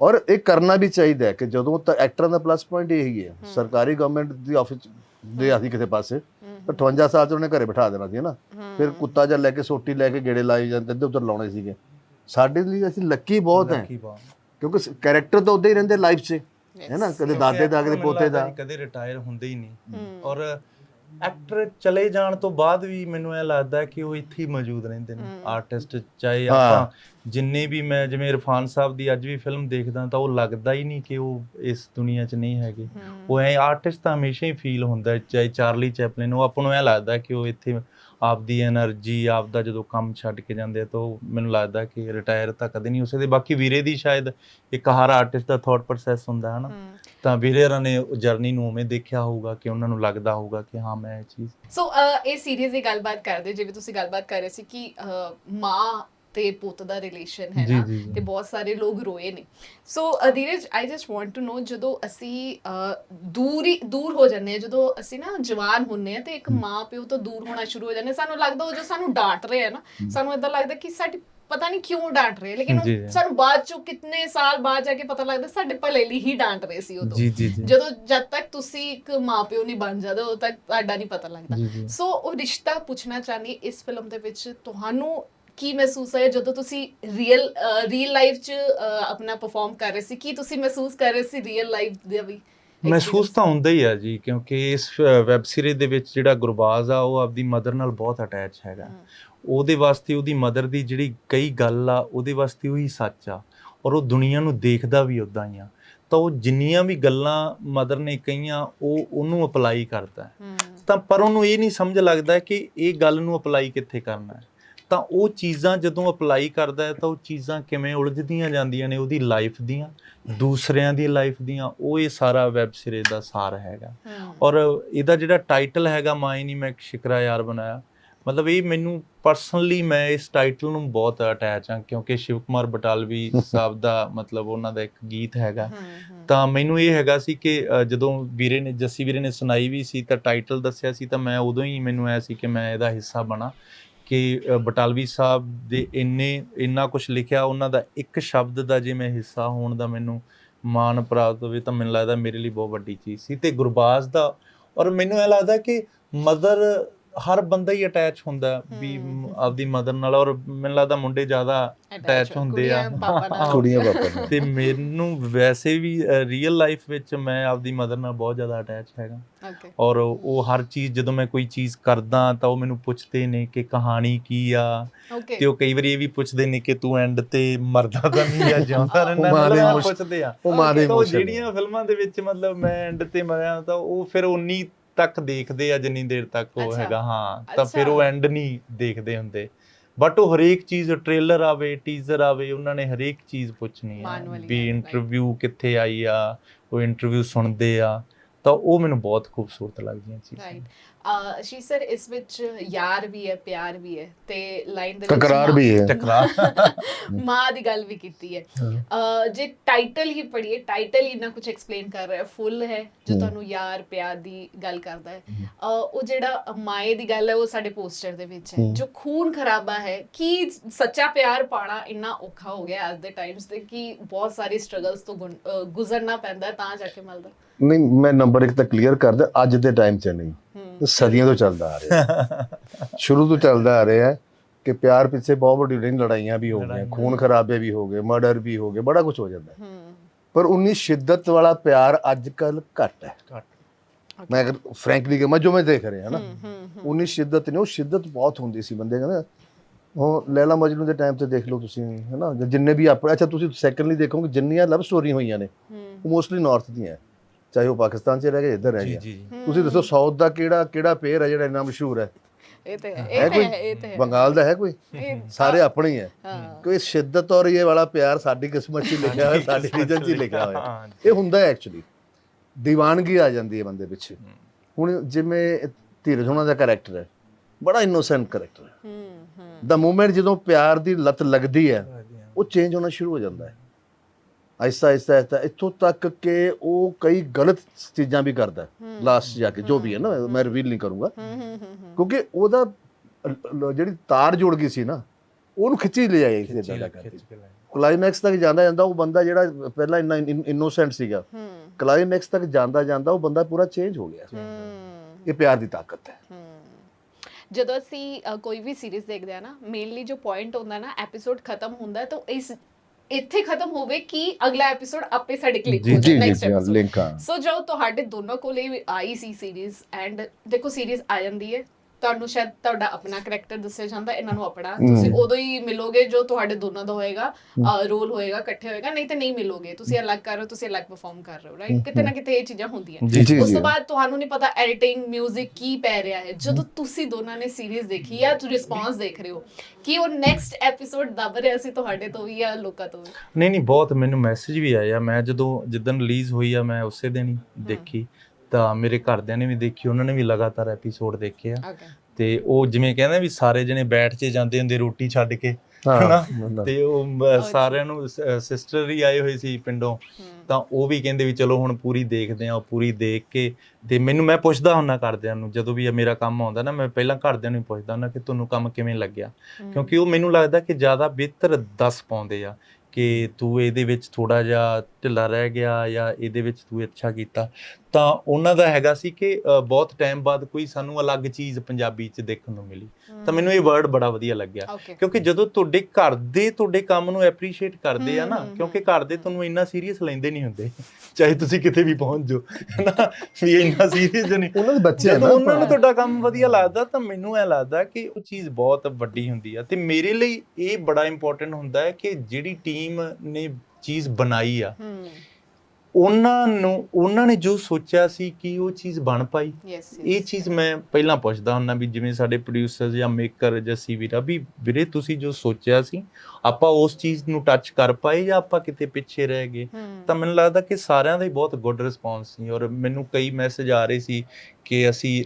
ਔਰ ਇਹ ਕਰਨਾ ਵੀ ਚਾਹੀਦਾ ਹੈ ਕਿ ਜਦੋਂ ਤਾਂ ਐਕਟਰਾਂ ਦਾ ਪਲੱਸ ਪੁਆਇੰਟ ਇਹੀ ਹੈ। ਸਰਕਾਰੀ ਗਵਰਨਮੈਂਟ ਦੀ ਆਫਿਸ ਦੇ ਅਸੀਂ ਕਿਸੇ ਪਾਸੇ। ਤਾਂ 58 ਸਾਲ ਚ ਉਹਨੇ ਘਰੇ ਬਿਠਾ ਦੇਣਾ ਸੀ ਨਾ। ਫਿਰ ਕੁੱਤਾ ਜਾਂ ਲੈ ਕੇ ਸੋਟੀ ਲੈ ਕੇ ਗੇੜੇ ਲਾਈ ਜਾਂਦੇ ਇੱਧਰ ਉੱਧਰ ਲਾਉਣੇ ਸੀਗੇ। ਸਾਡੇ ਲਈ ਅਸੀਂ ਲੱਕੀ ਬਹੁਤ ਹੈ। ਕਿਉਂਕਿ ਕੈਰੈਕਟਰ ਤਾਂ ਉਦਾਂ ਹੀ ਰਹਿੰਦੇ ਲਾਈਫ 'ਚ ਹੈ ਨਾ। ਕਦੇ ਦਾਦੇ ਦਾ ਕਦੇ ਪੋਤੇ ਦਾ। ਜੀ ਕਦੇ ਰਿਟਾਇਰ ਹੁੰਦੇ ਹੀ ਨਹੀਂ। ਔਰ ਐਕਟਰ ਚਲੇ ਜਾਣ ਤੋਂ ਬਾਅਦ ਵੀ ਮੈਨੂੰ ਇਹ ਲੱਗਦਾ ਕਿ ਉਹ ਇੱਥੇ ਹੀ ਮੌਜੂਦ ਰਹਿੰਦੇ ਨੇ। ਆਰਟਿਸਟ ਚਾਹੇ। ਆਪਾਂ ਜਿੰਨੇ ਵੀ ਮੈਂ ਜਿਵੇਂ ਇਰਫਾਨ ਸਾਹਿਬ ਦੀ ਅੱਜ ਵੀ ਫਿਲਮ ਦੇਖਦਾ ਤਾਂ ਉਹ ਲੱਗਦਾ ਹੀ ਨਹੀਂ ਕਿ ਉਹ ਇਸ ਦੁਨੀਆ 'ਚ ਨਹੀਂ ਹੈਗੇ। ਉਹ ਐ ਆਰਟਿਸਟ ਤਾਂ ਹਮੇਸ਼ਾ ਹੀ ਫੀਲ ਹੁੰਦਾ ਚਾਹੇ ਚਾਰਲੀ ਚੈਪਲਿਨ ਉਹ ਆਪਾਂ ਨੂੰ ਐ ਲੱਗਦਾ ਕਿ ਉਹ ਇੱਥੇ ਆਪਦੀ એનર્ਜੀ ਆਪਦਾ ਜਦੋਂ ਕੰਮ ਛੱਡ ਕੇ ਜਾਂਦੇ ਆ ਤਾਂ ਮੈਨੂੰ ਲੱਗਦਾ ਕਿ ਰਿਟਾਇਰ ਤਾਂ ਕਦੇ ਨਹੀਂ ਹੋ ਸਕਦੇ। ਬਾਕੀ ਵੀਰੇ ਦੀ ਸ਼ਾਇਦ ਇੱਕ ਹਰ ਆਰਟਿਸਟ ਦਾ ਥਾਟ ਪ੍ਰੋਸੈਸ ਹੁੰਦਾ ਹੈ। ਨਾ ਤਾਂ ਵੀਰੇਰਾਂ ਨੇ ਜਰਨੀ ਨੂੰ ਉਵੇਂ ਦੇਖਿਆ ਹੋਊਗਾ ਕਿ ਉਹਨਾਂ ਨੂੰ ਲੱਗਦਾ ਹੋਊਗਾ ਕਿ ਹਾਂ ਮੈਂ ਇਹ ਚੀਜ਼ ਸੋ ਇਹ ਸੀਰੀਜ਼ ਦੀ ਗੱਲਬਾਤ ਕਰਦੇ ਜਿਵੇਂ ਤੁਸੀਂ ਗੱਲਬਾਤ ਕਰ ਰਹੇ ਸੀ ਕਿ ਮਾਂ ਤੇ ਪੁੱਤ ਦਾ ਰਿਲੇਸ਼ਨ ਹੈ ਨਾ। ਤੇ ਬਹੁਤ ਸਾਰੇ ਲੋਕ ਰੋਏ ਨੇ so Dheeraj I just want to know ਜਦੋਂ ਅਸੀਂ ਦੂਰ ਦੂਰ ਹੋ ਜਾਂਦੇ ਹਾਂ ਜਦੋਂ ਅਸੀਂ ਨਾ ਜਵਾਨ ਹੁੰਨੇ ਆ ਤੇ ਇੱਕ ਮਾਂ ਪਿਓ ਤੋਂ ਦੂਰ ਹੋਣਾ ਸ਼ੁਰੂ ਹੋ ਜਾਂਦੇ ਸਾਨੂੰ ਲੱਗਦਾ ਉਹ ਜੋ ਸਾਨੂੰ ਡਾਂਟ ਰਹੇ ਆ ਨਾ ਸਾਨੂੰ ਇਦਾਂ ਲੱਗਦਾ ਕਿ ਸਾਡੀ ਪਤਾ ਨਹੀਂ ਕਿਉਂ ਡਾਂਟ ਰਹੇ ਲੇਕਿਨ। ਸਾਨੂੰ ਬਾਅਦ ਚੋਂ ਕਿੰਨੇ ਸਾਲ ਬਾਅਦ ਜਾ ਕੇ ਪਤਾ ਲੱਗਦਾ ਸਾਡੇ ਭਲੇ ਲਈ ਹੀ ਡਾਂਟ ਰਹੇ ਸੀ ਉਦੋਂ ਜਦੋਂ ਜਦ ਤੱਕ ਤੁਸੀਂ ਇੱਕ ਮਾਪਿਓ ਨਹੀਂ ਬਣ ਜਾਂਦੇ ਉਦੋਂ ਤੱਕ ਤੁਹਾਡਾ ਨਹੀਂ ਪਤਾ ਲੱਗਦਾ। ਸੋ ਉਹ ਰਿਸ਼ਤਾ ਪੁੱਛਣਾ ਚਾਹਨੀ ਇਸ ਫਿਲਮ ਦੇ ਵਿੱਚ ਤੁਹਾਨੂੰ ਕੀ ਮਹਿਸੂਸ ਹੋਇਆ ਜਦੋਂ ਤੁਸੀਂ ਰੀਅਲ ਰੀਅਲ ਲਾਈਫ 'ਚ ਅਹ, ਆਪਣਾ ਪਰਫਾਰਮ ਕਰ ਰਹੇ ਸੀ? ਕੀ ਤੁਸੀਂ ਮਹਿਸੂਸ ਕਰ ਰਹੇ ਸੀ ਰੀਅਲ ਲਾਈਫ ਦੇ ਵੀ ਮਹਿਸੂਸ ਤਾਂ ਹੁੰਦਾ ਹੀ ਆ ਜੀ ਕਿਉਂਕਿ ਇਸ ਵੈਬ ਸੀਰੀਜ਼ ਦੇ ਵਿੱਚ ਜਿਹੜਾ ਗੁਰਬਾਜ਼ ਆ ਉਹ ਆਪਦੀ ਮਦਰ ਨਾਲ ਬਹੁਤ ਅਟੈਚ ਹੈਗਾ। ਉਹਦੇ ਵਾਸਤੇ ਉਹਦੀ ਮਦਰ ਦੀ ਜਿਹੜੀ ਕਈ ਗੱਲ ਆ ਉਹਦੇ ਵਾਸਤੇ ਉਹੀ ਸੱਚ ਆ ਔਰ ਉਹ ਦੁਨੀਆ ਨੂੰ ਦੇਖਦਾ ਵੀ ਉਦਾਂ ਹੀ ਆ। ਤਾਂ ਉਹ ਜਿੰਨੀਆਂ ਵੀ ਗੱਲਾਂ ਮਦਰ ਨੇ ਕਹੀਆਂ ਉਹ ਉਹਨੂੰ ਅਪਲਾਈ ਕਰਦਾ। ਹੈ। ਤਾਂ ਪਰ ਉਹਨੂੰ ਇਹ ਨਹੀਂ ਸਮਝ ਲੱਗਦਾ ਕਿ ਇਹ ਗੱਲ ਨੂੰ ਅਪਲਾਈ ਕਿੱਥੇ ਕਰਨਾ ਹੈ। ਤਾਂ ਉਹ ਚੀਜ਼ਾਂ ਜਦੋਂ ਅਪਲਾਈ ਕਰਦਾ ਹੈ ਤਾਂ ਉਹ ਚੀਜ਼ਾਂ ਕਿਵੇਂ ਉਲਝਦੀਆਂ ਜਾਂਦੀਆਂ ਨੇ ਉਹਦੀ ਲਾਈਫ ਦੀਆਂ ਦੂਸਰਿਆਂ ਦੀ ਲਾਈਫ ਦੀਆਂ ਉਹ ਇਹ ਸਾਰਾ ਵੈਬ ਸੀਰੀਜ਼ ਦਾ ਸਾਰ ਹੈਗਾ। ਔਰ ਇਹਦਾ ਜਿਹੜਾ ਟਾਈਟਲ ਹੈਗਾ ਮਾਈ ਨਹੀਂ ਮੈਂ ਇੱਕ ਸ਼ਿਕਰਾ ਯਾਰ ਬਣਾਇਆ। ਮਤਲਬ ਇਹ ਮੈਨੂੰ ਪਰਸਨਲੀ ਮੈਂ ਇਸ ਟਾਈਟਲ ਨੂੰ ਬਹੁਤ ਅਟੈਚ ਹਾਂ ਕਿਉਂਕਿ ਸ਼ਿਵ ਕੁਮਾਰ ਬਟਾਲਵੀ [LAUGHS] ਸਾਹਿਬ ਦਾ ਮਤਲਬ ਉਹਨਾਂ ਦਾ ਇੱਕ ਗੀਤ ਹੈਗਾ। ਤਾਂ ਮੈਨੂੰ ਇਹ ਹੈਗਾ ਸੀ ਕਿ ਜਦੋਂ ਵੀਰੇ ਨੇ ਜੱਸੀ ਵੀਰੇ ਨੇ ਸੁਣਾਈ ਵੀ ਸੀ ਤਾਂ ਟਾਈਟਲ ਦੱਸਿਆ ਸੀ ਤਾਂ ਮੈਂ ਉਦੋਂ ਹੀ ਮੈਨੂੰ ਆਇਆ ਸੀ ਕਿ ਮੈਂ ਇਹਦਾ ਹਿੱਸਾ ਬਣਾ। ਕਿ ਬਟਾਲਵੀ ਸਾਹਿਬ ਦੇ ਇੰਨੇ, ਇੰਨਾ ਕੁਝ ਲਿਖਿਆ, ਉਹਨਾਂ ਦਾ ਇੱਕ ਸ਼ਬਦ ਦਾ ਜੇ ਮੈਂ ਹਿੱਸਾ ਹੋਣ ਦਾ ਮੈਨੂੰ ਮਾਣ ਪ੍ਰਾਪਤ ਹੋਵੇ, ਤਾਂ ਮੈਨੂੰ ਲੱਗਦਾ ਮੇਰੇ ਲਈ ਬਹੁਤ ਵੱਡੀ ਚੀਜ਼ ਸੀ। ਤੇ ਗੁਰਬਾਜ਼ ਦਾ, ਔਰ ਮੈਨੂੰ ਇਹ ਲੱਗਦਾ ਕਿ ਮਦਰ ਹਰ ਬੰਦਾ ਹੀ ਅਟੈਚ ਹੁੰਦਾ ਵੀ ਆਪਦੀ ਮਦਰ ਨਾਲ ਔਰ ਮੈਨੂੰ ਲੱਗਦਾ ਮੁੰਡੇ ਜ਼ਿਆਦਾ ਅਟੈਚ ਹੁੰਦੇ ਆ। ਕੁੜੀਆਂ ਪਾਪਾ ਨਾਲ। ਤੇ ਮੈਨੂੰ ਵੈਸੇ ਵੀ ਰੀਅਲ ਲਾਈਫ ਵਿੱਚ ਮੈਂ ਆਪਦੀ ਮਦਰ ਨਾਲ ਬਹੁਤ ਜ਼ਿਆਦਾ ਅਟੈਚ ਹੈਗਾ। ਔਰ ਉਹ ਹਰ ਚੀਜ਼ ਜਦੋਂ ਮੈਂ ਕੋਈ ਚੀਜ਼ ਕਰਦਾ ਤਾਂ ਉਹ ਮੈਨੂੰ ਪੁੱਛਦੇ ਨੇ ਕਿ ਕਹਾਣੀ ਕੀ ਆ। ਤੇ ਉਹ ਕਈ ਵਾਰੀ ਇਹ ਵੀ ਪੁੱਛਦੇ ਨੇ ਕਿ ਤੂੰ ਐਂਡ ਤੇ ਮਰਦਾ ਤਾਂ ਨਹੀਂ ਆ ਜਿਉਂਦਾ ਰਹਿਣਾ ਮਤਲਬ ਪੁੱਛਦੇ ਆ। ਉਹ ਜਿਹੜੀਆਂ ਫਿਲਮਾਂ ਦੇ ਵਿੱਚ ਮਤਲਬ ਮੈਂ ਐਂਡ ਤੇ ਮਰਿਆ ਤਾਂ ਉਹ ਫਿਰ ਉਨੀ ਤੱਕ ਦੇਖਦੇ ਆ ਜਿੰਨੀ ਦੇਰ ਤੱਕ ਉਹ। ਹੈਗਾ ਹਾਂ ਤਾਂ ਫਿਰ। ਉਹ ਐਂਡ ਨਹੀਂ ਦੇਖਦੇ ਹੁੰਦੇ ਬਟ ਉਹ ਹਰੇਕ ਚੀਜ਼ ਟ੍ਰੇਲਰ ਆਵੇ ਟੀਜ਼ਰ ਆਵੇ ਉਹਨਾਂ ਨੇ ਹਰੇਕ ਚੀਜ਼ ਪੁੱਛਣੀ ਆ ਵੀ. ਇੰਟਰਵਿਊ ਕਿੱਥੇ ਆਈ ਆ ਉਹ ਇੰਟਰਵਿਊ ਸੁਣਦੇ ਆ ਤਾਂ ਉਹ ਮੈਨੂੰ ਬਹੁਤ ਖੂਬਸੂਰਤ ਲੱਗਦੀਆਂ ਚੀਜ਼ਾਂ ਸ਼ੀ ਸਰ ਇਸ ਵਿੱਚ ਯਾਰ ਵੀ ਹੈ ਪਿਆਰ ਵੀ ਹੈ ਤੇ ਲਾਈਨ ਦੇ ਵਿੱਚ ਤਕਰਾਰ ਵੀ ਹੈ। ਟਕਰਾ [LAUGHS] ਮਾਂ ਦੀ ਗੱਲ ਵੀ ਕੀਤੀ ਹੈ। ਅ ਜੇ ਟਾਈਟਲ ਹੀ ਪੜ੍ਹੀਏ ਟਾਈਟਲ ਹੀ ਨਾ ਕੁਝ ਐਕਸਪਲੇਨ ਕਰ ਰਿਹਾ ਫੁੱਲ ਹੈ ਜੋ। ਤੁਹਾਨੂੰ ਯਾਰ ਪਿਆਰ ਦੀ ਗੱਲ ਕਰਦਾ ਹੈ। ਅ ਉਹ ਜਿਹੜਾ ਮਾਏ ਦੀ ਗੱਲ ਹੈ ਉਹ ਸਾਡੇ ਪੋਸਟਰ ਦੇ ਵਿੱਚ ਹੈ। ਜੋ ਖੂਨ ਖਰਾਬਾ ਹੈ ਕੀ ਸੱਚਾ ਪਿਆਰ ਪਾਣਾ ਇੰਨਾ ਔਖਾ ਹੋ ਗਿਆ ਅੱਜ ਦੇ ਟਾਈਮਸ ਤੇ ਕਿ ਬਹੁਤ ਸਾਰੀ ਸਟਰਗਲਸ ਤੋਂ ਗੁਜ਼ਰਨਾ ਪੈਂਦਾ ਤਾਂ ਜਾ ਕੇ ਮਿਲਦਾ। ਨਹੀਂ ਮੈਂ ਨੰਬਰ 1 ਤਾਂ ਕਲੀਅਰ ਕਰ ਦਿਆਂ ਅੱਜ ਦੇ ਟਾਈਮ 'ਚ ਨਹੀਂ। ਸਦੀਆਂ ਤੋਂ ਚੱਲਦਾ ਆ ਰਿਹਾ [LAUGHS] ਸ਼ੁਰੂ ਤੋਂ ਚੱਲਦਾ ਆ ਰਿਹਾ ਹੈ ਕਿ ਪਿਆਰ ਪਿੱਛੇ ਬਹੁਤ ਵੱਡੀ ਵੱਡੀ ਲੜਾਈਆਂ ਵੀ ਹੋ ਗਈਆਂ। ਖੂਨ ਖਰਾਬੇ ਵੀ ਹੋ ਗਏ ਮਰਡਰ ਵੀ ਹੋ ਗਏ ਬੜਾ ਕੁਝ ਹੋ ਜਾਂਦਾ ਪਰ ਉਨੀ ਸ਼ਿੱਦਤ ਵਾਲਾ ਪਿਆਰ ਅੱਜ ਕੱਲ ਘੱਟ ਹੈ ਘੱਟ। ਮੈਂ ਅਗਰ ਫ੍ਰੈਂਕਲੀ ਕਹਾਂ ਜੋ ਮੈਂ ਦੇਖ ਰਿਹਾ ਨਾ ਉਨੀ ਸ਼ਿੱਦਤ ਨਹੀਂ ਉਹ ਸ਼ਿੱਦਤ ਬਹੁਤ ਹੁੰਦੀ ਸੀ ਬੰਦੇ ਕਹਿੰਦੇ ਉਹ ਲੈਲਾ ਮਜਨੂ ਦੇ ਟਾਈਮ ਤੇ ਦੇਖ ਲਓ ਤੁਸੀਂ ਹੈਨਾ ਜਿੰਨੇ ਵੀ ਆਪਣੇ ਅੱਛਾ ਤੁਸੀਂ ਸੈਕੰਡਲੀ ਦੇਖੋਗੇ ਜਿੰਨੀਆਂ ਲਵ ਸਟੋਰੀ ਹੋਈਆਂ ਨੇ ਉਹ ਮੋਸਟਲੀ ਨਾਰਥ ਦੀਆਂ ਹੈ। ਚਾਹੇ ਉਹ ਪਾਕਿਸਤਾਨ 'ਚ ਰਹਿ ਗਏ ਇੱਧਰ ਰਹਿ ਜੀ ਗਏ ਜੀ ਜੀ। ਤੁਸੀਂ ਦੱਸੋ ਸਾਊਥ ਦਾ ਕਿਹੜਾ ਕਿਹੜਾ ਪੇਰ ਹੈ ਜਿਹੜਾ ਇੰਨਾ ਮਸ਼ਹੂਰ ਹੈ? ਇਹ ਤੇ ਹੈ ਹੈ। ਇਹ ਤੇ ਕੋਈ? ਹੈ ਇਹ ਤੇ ਹੈ। ਬੰਗਾਲ ਦਾ ਹੈ ਕੋਈ? ਸਾਰੇ ਆਪਣੇ ਹੀ ਹੈ। ਹਾਂ। ਕੋਈ ਸ਼ਿੱਦਤ ਔਰ ਇਹ ਵਾਲਾ ਪਿਆਰ ਸਾਡੀ ਕਿਸਮਤ 'ਚ ਹੀ ਲਿਖਿਆ ਹੋਇਆ ਸਾਡੀ ਰੀਜਨ 'ਚ ਹੀ ਲਿਖਿਆ ਹੋਇਆ। ਹਾਂ, ਇਹ ਹੁੰਦਾ ਹੈ ਐਕਚੁਅਲੀ ਦੀਵਾਨਗੀ ਆ ਜਾਂਦੀ ਹੈ ਬੰਦੇ ਪਿੱਛੇ। ਹੁਣ ਜਿਵੇਂ ਧੀਰਜ ਹੋਣਾ ਦਾ ਕੈਰੈਕਟਰ ਹੈ ਬੜਾ ਇਨੋਸੈਂਟ ਕੈਰੈਕਟਰ ਹੈ। ਹਮ ਹਮ ਦਾ ਮੂਮੈਂਟ ਜਦੋਂ ਪਿਆਰ ਦੀ ਲਤ ਲੱਗਦੀ ਹੈ ਉਹ ਚੇਂਜ ਹੋਣਾ ਸ਼ੁਰੂ ਹੋ ਜਾਂਦਾ ਹੈ। ਆਹਿਸਤਾ ਆਹਿਸਤਾ ਆਹਿਸਤਾ ਇੱਥੋਂ ਤੱਕ ਕਿ ਉਹ ਕਈ ਗਲਤ ਚੀਜ਼ਾਂ ਵੀ ਕਰਦਾ ਲਾਸਟ ਜਾ ਕੇ ਜੋ ਵੀ ਹੈ ਨਾ ਮੈਂ ਰਿਵੀਲ ਨਹੀਂ ਕਰੂੰਗਾ। ਕਿਉਂਕਿ ਉਹਦਾ ਜਿਹੜੀ ਤਾਰ ਜੁੜ ਗਈ ਸੀ ਨਾ ਉਹਨੂੰ ਖਿੱਚੀ ਲੈ ਆਈ ਸੀ ਇਦਾਂ ਦਾ ਕਰਦੀ ਕਲਾਈਮੈਕਸ ਤੱਕ ਜਾਂਦਾ ਜਾਂਦਾ ਉਹ ਬੰਦਾ ਜਿਹੜਾ ਪਹਿਲਾਂ ਇੰਨਾ ਇਨੋਸੈਂਟ ਸੀਗਾ। ਕਲਾਈਮੈਕਸ ਤੱਕ ਜਾਂਦਾ ਜਾਂਦਾ ਉਹ ਬੰਦਾ ਪੂਰਾ ਚੇਂਜ ਹੋ ਗਿਆ। ਇਹ ਪਿਆਰ ਦੀ ਤਾਕਤ ਹੈ। ਜਦੋਂ ਅਸੀਂ ਕੋਈ ਵੀ ਸੀਰੀਜ਼ ਦੇਖਦੇ ਆ ਨਾ ਮੇਨਲੀ ਜੋ ਪੁਆਇੰਟ ਹੁੰਦਾ ਨਾ ਐਪੀਸੋਡ ਖਤਮ ਹੁੰਦਾ ਤਾਂ ਇਸ ਇੱਥੇ ਖਤਮ ਹੋਵੇ ਕਿ ਅਗਲਾ ਐਪੀਸੋਡ ਆਪੇ ਸਾਡੇ ਕਲਿੱਕ ਹੋ ਜਾਏ ਨੈਕਸਟ ਐਪੀਸੋਡ ਲਿੰਕ ਆ। ਸੋ ਜੋ ਤੁਹਾਡੇ ਦੋਨੋਂ ਕੋਲੇ ਆਈ ਸੀ ਸੀਰੀਜ਼ ਐਂਡ ਦੇਖੋ ਸੀਰੀਜ਼ ਆ ਜਾਂਦੀ ਹੈ। ਤੁਹਾਨੂੰ ਸ਼ਾਇਦ ਤੁਹਾਡਾ ਆਪਣਾ ਕੈਰੈਕਟਰ ਦੱਸਿਆ ਜਾਂਦਾ ਇਹਨਾਂ ਨੂੰ ਆਪਣਾ। ਤੁਸੀਂ ਉਦੋਂ ਹੀ ਮਿਲੋਗੇ ਜੋ ਤੁਹਾਡੇ ਦੋਨਾਂ ਦਾ ਹੋਏਗਾ ਰੋਲ ਹੋਏਗਾ ਇਕੱਠੇ ਹੋਏਗਾ ਨਹੀਂ ਤਾਂ ਨਹੀਂ ਮਿਲੋਗੇ। ਤੁਸੀਂ ਅਲੱਗ ਕਰ ਰਹੇ ਹੋ ਤੁਸੀਂ ਅਲੱਗ ਪਰਫਾਰਮ ਕਰ ਰਹੇ ਹੋ ਰਾਈਟ ਕਿਤੇ ਨਾ ਕਿਤੇ ਇਹ ਚੀਜ਼ਾਂ ਹੁੰਦੀਆਂ। ਉਸ ਤੋਂ ਬਾਅਦ ਤੁਹਾਨੂੰ ਨਹੀਂ ਪਤਾ ਐਡੀਟਿੰਗ 뮤직 ਕੀ ਪੈ ਰਿਹਾ ਹੈ। ਜਦੋਂ ਤੁਸੀਂ ਦੋਨਾਂ ਨੇ ਸੀਰੀਜ਼ ਦੇਖੀ ਜਾਂ ਤੁਸੀਂ ਰਿਸਪੌਂਸ ਦੇਖ ਰਹੇ ਹੋ ਕਿ ਉਹ ਨੈਕਸਟ ਐਪੀਸੋਡ ਦੱਬ ਰਿਹਾ ਸੀ ਤੁਹਾਡੇ ਤੋਂ ਵੀ ਜਾਂ ਲੋਕਾਂ ਤੋਂ ਵੀ? ਨਹੀਂ ਨਹੀਂ ਬਹੁਤ ਮੈਨੂੰ ਮੈਸੇਜ ਵੀ ਆਇਆ। ਮੈਂ ਜਦੋਂ ਜਿੱਦਣ ਰਿਲੀਜ਼ ਹੋਈ ਆ ਮੈਂ ਉਸੇ ਦਿਨ ਹੀ ਦੇਖੀ। ਤਾਂ ਮੇਰੇ ਘਰਦਿਆਂ ਨੇ ਵੀ ਦੇਖੀ ਉਹਨਾਂ ਨੇ ਵੀ ਲਗਾਤਾਰ ਐਪੀਸੋਡ ਦੇਖੇ ਆ। ਤੇ ਉਹ ਜਿਵੇਂ ਕਹਿੰਦੇ ਵੀ ਸਾਰੇ ਜਣੇ ਬੈਠ 'ਚ ਜਾਂਦੇ ਹੁੰਦੇ ਰੋਟੀ ਛੱਡ ਕੇ ਹਨਾ? ਤੇ ਉਹ ਮ- ਸਾਰਿਆਂ ਨੂੰ ਸਿਸਟਰ ਹੀ ਆਏ ਹੋਏ ਸੀ ਪਿੰਡੋਂ। ਤਾਂ ਉਹ ਵੀ ਕਹਿੰਦੇ ਵੀ ਚਲੋ ਹੁਣ ਪੂਰੀ ਦੇਖਦੇ ਆ ਪੂਰੀ ਦੇਖ ਕੇ। ਤੇ ਮੈਨੂੰ ਮੈਂ ਪੁੱਛਦਾ ਹੁੰਨਾ ਘਰਦਿਆਂ ਨੂੰ ਜਦੋਂ ਵੀ ਇਹ ਮੇਰਾ ਕੰਮ ਆਉਂਦਾ ਨਾ ਮੈਂ ਪਹਿਲਾਂ ਘਰਦਿਆਂ ਨੂੰ ਹੀ ਪੁੱਛਦਾ ਹੁੰਦਾ ਕਿ ਤੁਹਾਨੂੰ ਕੰਮ ਕਿਵੇਂ ਲੱਗਿਆ? ਕਿਉਂਕਿ ਉਹ ਮੈਨੂੰ ਲੱਗਦਾ ਕਿ ਜ਼ਿਆਦਾ ਬਿਹਤਰ ਦੱਸ ਪਾਉਂਦੇ ਆ ਕਿ ਤੂੰ ਇਹਦੇ ਵਿੱਚ ਥੋੜਾ ਜਿਹਾ ਢਿੱਲਾ ਰਹਿ ਗਿਆ ਜਾਂ ਇਹਦੇ ਵਿੱਚ ਤੂੰ ਅੱਛਾ ਕੀਤਾ। ਤਾਂ ਉਹਨਾਂ ਦਾ ਹੈਗਾ ਸੀ ਕਿ ਬਹੁਤ ਟਾਈਮ ਬਾਅਦ ਕੋਈ ਸਾਨੂੰ ਅਲੱਗ ਚੀਜ਼ ਪੰਜਾਬੀ 'ਚ ਦੇਖਣ ਨੂੰ ਮਿਲੀ। ਤਾਂ ਮੈਨੂੰ ਇਹ ਵਰਡ ਬੜਾ ਵਧੀਆ ਲੱਗਿਆ। ਕਿਉਂਕਿ ਜਦੋਂ ਤੁਹਾਡੇ ਘਰ ਦੇ ਤੁਹਾਡੇ ਕੰਮ ਨੂੰ ਐਪਰੀਸ਼ੀਏਟ ਕਰਦੇ ਆ ਨਾ ਕਿਉਂਕਿ ਘਰ ਦੇ ਤੁਹਾਨੂੰ ਇੰਨਾ ਸੀਰੀਅਸ ਲੈਂਦੇ ਨਹੀਂ ਹੁੰਦੇ। ਚਾਹੇ ਤੁਸੀਂ ਕਿਤੇ ਵੀ ਪਹੁੰਚ ਜਾਓ ਹਨਾ? ਵੀ ਇੰਨਾ ਸੀਰੀਅਸ ਨਹੀਂ। ਉਹਨਾਂ ਦੇ ਬੱਚੇ ਨਾ ਉਹਨਾਂ ਨੂੰ ਤੁਹਾਡਾ ਕੰਮ ਵਧੀਆ ਲੱਗਦਾ ਤਾਂ ਮੈਨੂੰ ਐ ਲੱਗਦਾ ਕਿ ਉਹ ਚੀਜ਼ ਬਹੁਤ ਵੱਡੀ ਹੁੰਦੀ ਆ। ਤੇ ਮੇਰੇ ਲਈ ਇਹ ਬੜਾ ਇੰਪੋਰਟੈਂਟ ਹੁੰਦਾ ਹੈ ਕਿ ਜਿਹੜੀ ਟੀਮ ਨੇ ਚੀਜ਼ ਬਣਾਈ ਆ ਉਹਨਾਂ ਨੂੰ ਉਹਨਾਂ ਨੇ ਜੋ ਸੋਚਿਆ ਸੀ ਕਿ ਉਹ ਚੀਜ਼ ਬਣ ਪਾਈ। ਇਹ ਚੀਜ਼ ਮੈਂ ਪਹਿਲਾਂ ਪੁੱਛਦਾ ਹੁੰਦਾ ਵੀ ਜਿਵੇਂ ਸਾਡੇ ਪ੍ਰੋਡਿਊਸਰ ਜਾਂ ਮੇਕਰ ਜੱਸੀ ਵੀਰਾ ਵੀ ਵੀਰੇ ਤੁਸੀਂ ਜੋ ਸੋਚਿਆ ਸੀ ਆਪਾਂ ਉਸ ਚੀਜ਼ ਨੂੰ ਟੱਚ ਕਰ ਪਾਏ ਜਾਂ ਆਪਾਂ ਕਿਤੇ ਪਿੱਛੇ ਰਹਿ ਗਏ? ਤਾਂ ਮੈਨੂੰ ਲੱਗਦਾ ਕਿ ਸਾਰਿਆਂ ਦਾ ਹੀ ਬਹੁਤ ਗੁੱਡ ਰਿਸਪੌਂਸ ਸੀ ਔਰ ਮੈਨੂੰ ਕਈ ਮੈਸੇਜ ਆ ਰਹੇ ਸੀ ਕਿ ਅਸੀਂ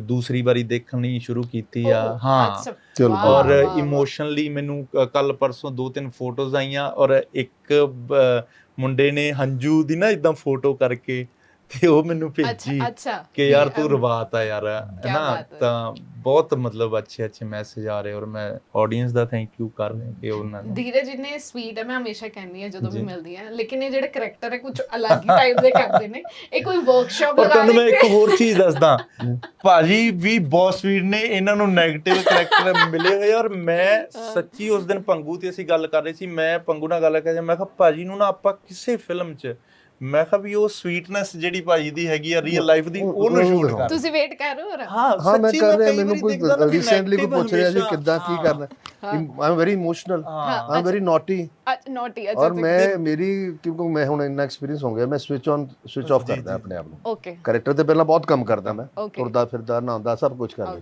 ਦੂਸਰੀ ਵਾਰੀ ਦੇਖਣੀ ਸ਼ੁਰੂ ਕੀਤੀ ਆ। ਹਾਂ। ਚਲੋ। ਔਰ ਇਮੋਸ਼ਨਲੀ ਮੈਨੂੰ ਕੱਲ ਪਰਸੋਂ ਦੋ ਤਿੰਨ ਫੋਟੋਜ਼ ਆਈਆਂ ਔਰ ਇੱਕ ਮੁੰਡੇ ਨੇ ਹੰਝੂ ਦੀ ਨਾ ਇਦਾਂ ਫੋਟੋ ਕਰਕੇ ਤੇ ਉਹ ਮੈਨੂੰ ਭੇਜੀ ਕਿ ਯਾਰ ਤੂੰ ਰਵਾਤ ਆ ਯਾਰ। ਹੈ ਨਾ ਤਾਂ ਬਹੁਤ ਮਤਲਬ ਅੱਛੇ ਅੱਛੇ ਮੈਸੇਜ ਆ ਰਹੇ ਔਰ ਮੈਂ ਆਡੀਅנס ਦਾ ਥੈਂਕ ਯੂ ਕਰ ਰਿਹਾ ਕਿ ਉਹਨਾਂ ਨੇ। ਧੀਰਜ ਨੇ ਸਵੀਟ ਹੈ ਮੈਂ ਹਮੇਸ਼ਾ ਕਹਿੰਦੀ ਹਾਂ ਜਦੋਂ ਵੀ ਮਿਲਦੀ ਹਾਂ ਲੇਕਿਨ ਇਹ ਜਿਹੜੇ ਕੈਰੈਕਟਰ ਹੈ ਕੁਝ ਅਲੱਗ ਹੀ ਟਾਈਪ ਦੇ ਕਰਦੇ ਨੇ। ਇਹ ਕੋਈ ਵਰਕਸ਼ਾਪ ਲਗਾ ਤੁਹਾਨੂੰ ਮੈਂ ਇੱਕ ਹੋਰ ਚੀਜ਼ ਦੱਸਦਾ। ਭਾਜੀ ਵੀ ਬਹੁਤ ਸਵੀਟ ਨੇ। ਇਹਨਾਂ ਨੂੰ 네ਗੇਟਿਵ ਕੈਰੈਕਟਰ ਮਿਲੇ ਹੋਏ ਔਰ ਮੈਂ ਸੱਚੀ ਉਸ ਦਿਨ ਪੰਗੂ ਤੇ ਅਸੀਂ ਗੱਲ ਕਰ ਰਹੇ ਸੀ। ਮੈਂ ਪੰਗੂ ਨਾਲ ਗੱਲ ਕਰ ਮੈਂ ਕਿਹਾ ਭਾਜੀ ਨੂੰ ਨਾ ਆਪਾਂ ਕਿਸੇ ਫਿਲਮ 'ਚ ਮੈਂ ਕਿਹਾ ਵੀ ਉਹ ਸਵੀਟਨੈਸ ਜਿਹੜੀ ਭਾਜੀ ਦੀ ਹੈਗੀ ਆ ਰੀਅਲ ਲਾਈਫ ਦੀ ਉਹਨੂੰ ਸ਼ੂਟ ਕਰ ਤੁਸੀਂ ਵੇਟ ਕਰ ਰਹੇ ਹੋ ਹਾਂ ਹਾਂ ਮੈਂ ਕਰ ਰਿਹਾ ਮੈਨੂੰ ਕੋਈ ਰੀਸੈਂਟਲੀ ਕੋਈ ਪੁੱਛ ਰਿਹਾ ਸੀ ਹਮੇਸ਼ਾ- ਕਿੱਦਾਂ ਕੀ। ਕਰਨਾ। I am very emotional I am very naughty naughty ਅੱਛਾ। ਔਰ ਮੈਂ ਮੇਰੀ ਕਿਉਂਕਿ ਮੈਂ ਹੁਣ ਇੰਨਾ ਐਕਸਪੀਰੀਅੰਸ ਹੋ ਗਿਆ ਮੈਂ ਸਵਿਚ ਔਨ ਸਵਿਚ ਆਫ ਜੀ, ਕਰਦਾ ਜੀ। ਆਪਣੇ ਆਪ ਨੂੰ। ਓਕੇ ਕੈਰੈਕਟਰ ਤੇ ਪਹਿਲਾਂ ਬਹੁਤ ਕੰਮ ਕਰਦਾ ਮੈਂ. ਤੁਰਦਾ ਫਿਰਦਾ ਨਹਾਉਂਦਾ ਸਭ ਕੁਝ ਕਰਦਾ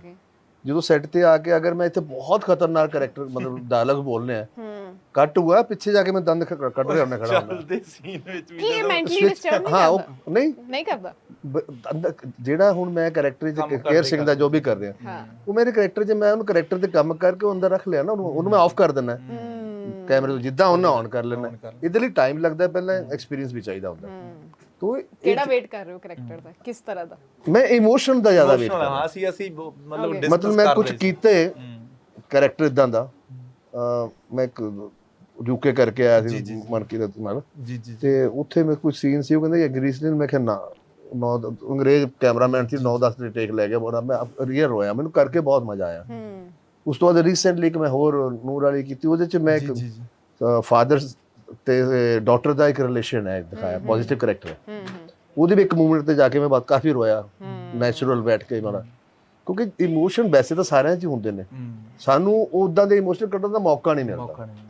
ਜਦੋਂ ਸੈੱਟ ਤੇ ਆ ਕੇ ਅਗਰ ਮੈਂ ਇੱਥੇ ਬਹੁਤ ਖਤਰਨਾਕ ਕੈਰੈਕਟਰ ਮਤਲਬ ਡਾਇਲੌਗ ਬੋਲਨੇ ਆ ਕੱਟ ਹੁਆ ਪਿੱਛੇ ਜਾ ਕੇ ਮੈਂ ਦੰਦ ਖ- ਕੱਢ ਰਿਹਾ ਹੁੰਦਾ ਖੜਾ ਹੁੰਦਾ। ਚੱਲਦੇ ਸੀਨ ਵਿੱਚ ਵੀ ਕੀ ਜਦੋਂ- ਮੈਂਟਲੀ ਡਿਸਟਰਬ ਨਹੀਂ ਹਾਂ ਉਹ ਕਰਦਾ? ਨਹੀਂ। ਨਹੀਂ ਕਰਦਾ? ਬ- ਜਿਹੜਾ ਹੁਣ ਮੈਂ ਕੈਰੈਕਟਰ ਕੰਮ ਚ ਕੇਅਰ ਸਿੰਘ ਦਾ ਜੋ ਵੀ ਕਰ ਰਿਹਾ ਹਾਂ। ਉਹ ਮੇਰੇ ਕੈਰੈਕਟਰ 'ਚ ਮੈਂ ਉਹਨੂੰ ਕੈਰੈਕਟਰ ਤੇ ਕੰਮ ਕਰਕੇ ਉਹ ਅੰਦਰ ਰੱਖ ਲਿਆ ਨਾ ਉਹਨੂੰ ਉਹਨੂੰ ਮੈਂ ਆਫ ਕਰ ਦਿੰਦਾ। ਹੂੰ। ਕੈਮਰੇ ਤੋਂ ਜਿੱਦਾਂ ਉਹਨੇ ਆਨ ਕਰ ਲੈਣਾ। On ਕਰ ਇਹਦੇ ਲਈ ਟਾਈਮ ਲੱਗਦਾ ਪਹਿਲਾਂ ਐਕਸਪੀਰੀਅੰਸ ਵੀ ਚਾਹੀਦਾ ਹੁੰਦਾ। ਤੋ ਇਹ- ਕਿਹੜਾ ਵੇਟ ਕਰ ਰਹੇ ਹੋ ਕਰੈਕਟਰ ਦਾ? ਕਿਸ ਤਰ੍ਹਾਂ ਦਾ? ਮੈਂ ਇਮੋਸ਼ਨ ਦਾ ਜ਼ਿਆਦਾ ਵੇਟ Emotional, ਕਰਦਾ। ਹਾਂ ਅਸੀਂ ਅਸੀਂ ਬ- ਮਤਲਬ ਮਤਲਬ ਮੈਂ ਕੁਝ। ਕੀਤੇ। ਕੈਰੈਕਟਰ ਇਦਾਂ ਦਾ। ਮੈਂ ਇੱਕ ਯੂਕੇ ਕਰਕੇ ਆਇਆ ਜੀ, ਸੀ ਜੀ, ਜੀ। ਮਨਕੀਰਤ ਨਾਲ। ਜੀ ਜੀ ਤੇ ਉੱਥੇ ਮੈਂ ਕੁਝ ਸੀਨ ਸੀ ਉਹ ਕਹਿੰਦੇ ਇਹ ਗ੍ਰੀਸਲਿਨ ਮੈਂ ਕਿਹਾ ਨਾ ਨੌ ਅੰਗਰੇਜ਼ ਕੈਮਰਾਮੈਨ ਸੀ 9-10 ਦੇ ਟੇਕ ਲੈ ਗਿਆ ਬੜਾ ਮੈਂ ਰੀਅਲ ਰੋਇਆ। ਮੈਨੂੰ ਕਰਕੇ ਬਹੁਤ ਮਜ਼ਾ ਆਇਆ। ਹੂੰ। ਉਸ ਤੋਂ ਬਾਅਦ ਰੀਸੈਂਟਲੀ ਇੱਕ ਮੈਂ ਹੋਰ ਨੂਰ ਵਾਲੀ ਕੀਤੀ ਉਹਦੇ ਚ ਮੈਂ ਜੀ ਇੱਕ ਜੀ ਜੀ। ਫਾਦਰ ਤੇ ਡਾਟਰ ਦਾ ਇੱਕ ਰਿਲੇਸ਼ਨ ਹੈ ਦਿਖਾਇਆ ਪੋਜ਼ਿਟਿਵ ਕਰੈਕਟਰ ਹੈ ਹੂੰ। ਉਹਦੇ ਵੀ ਇੱਕ ਮੂਵਮੈਂਟ ਤੇ ਜਾ ਕੇ ਮੈਂ ਬਾਤ ਕਾਫੀ ਰੋਇਆ। ਨੈਚੁਰਲ ਬੈਠ ਕੇ ਮਾੜਾ ਕਿਉਂਕਿ ਇਮੋਸ਼ਨ ਵੈਸੇ ਤਾਂ ਸਾਰਿਆਂ 'ਚ ਹੀ ਹੁੰਦੇ ਨੇ। ਸਾਨੂੰ ਉਦਾਂ ਦੇ ਇਮੋਸ਼ਨ ਕੱਢਣ ਦਾ ਮੌਕਾ ਨਹੀਂ ਮਿਲਦਾ। ਮੌਕਾ ਨਹੀਂ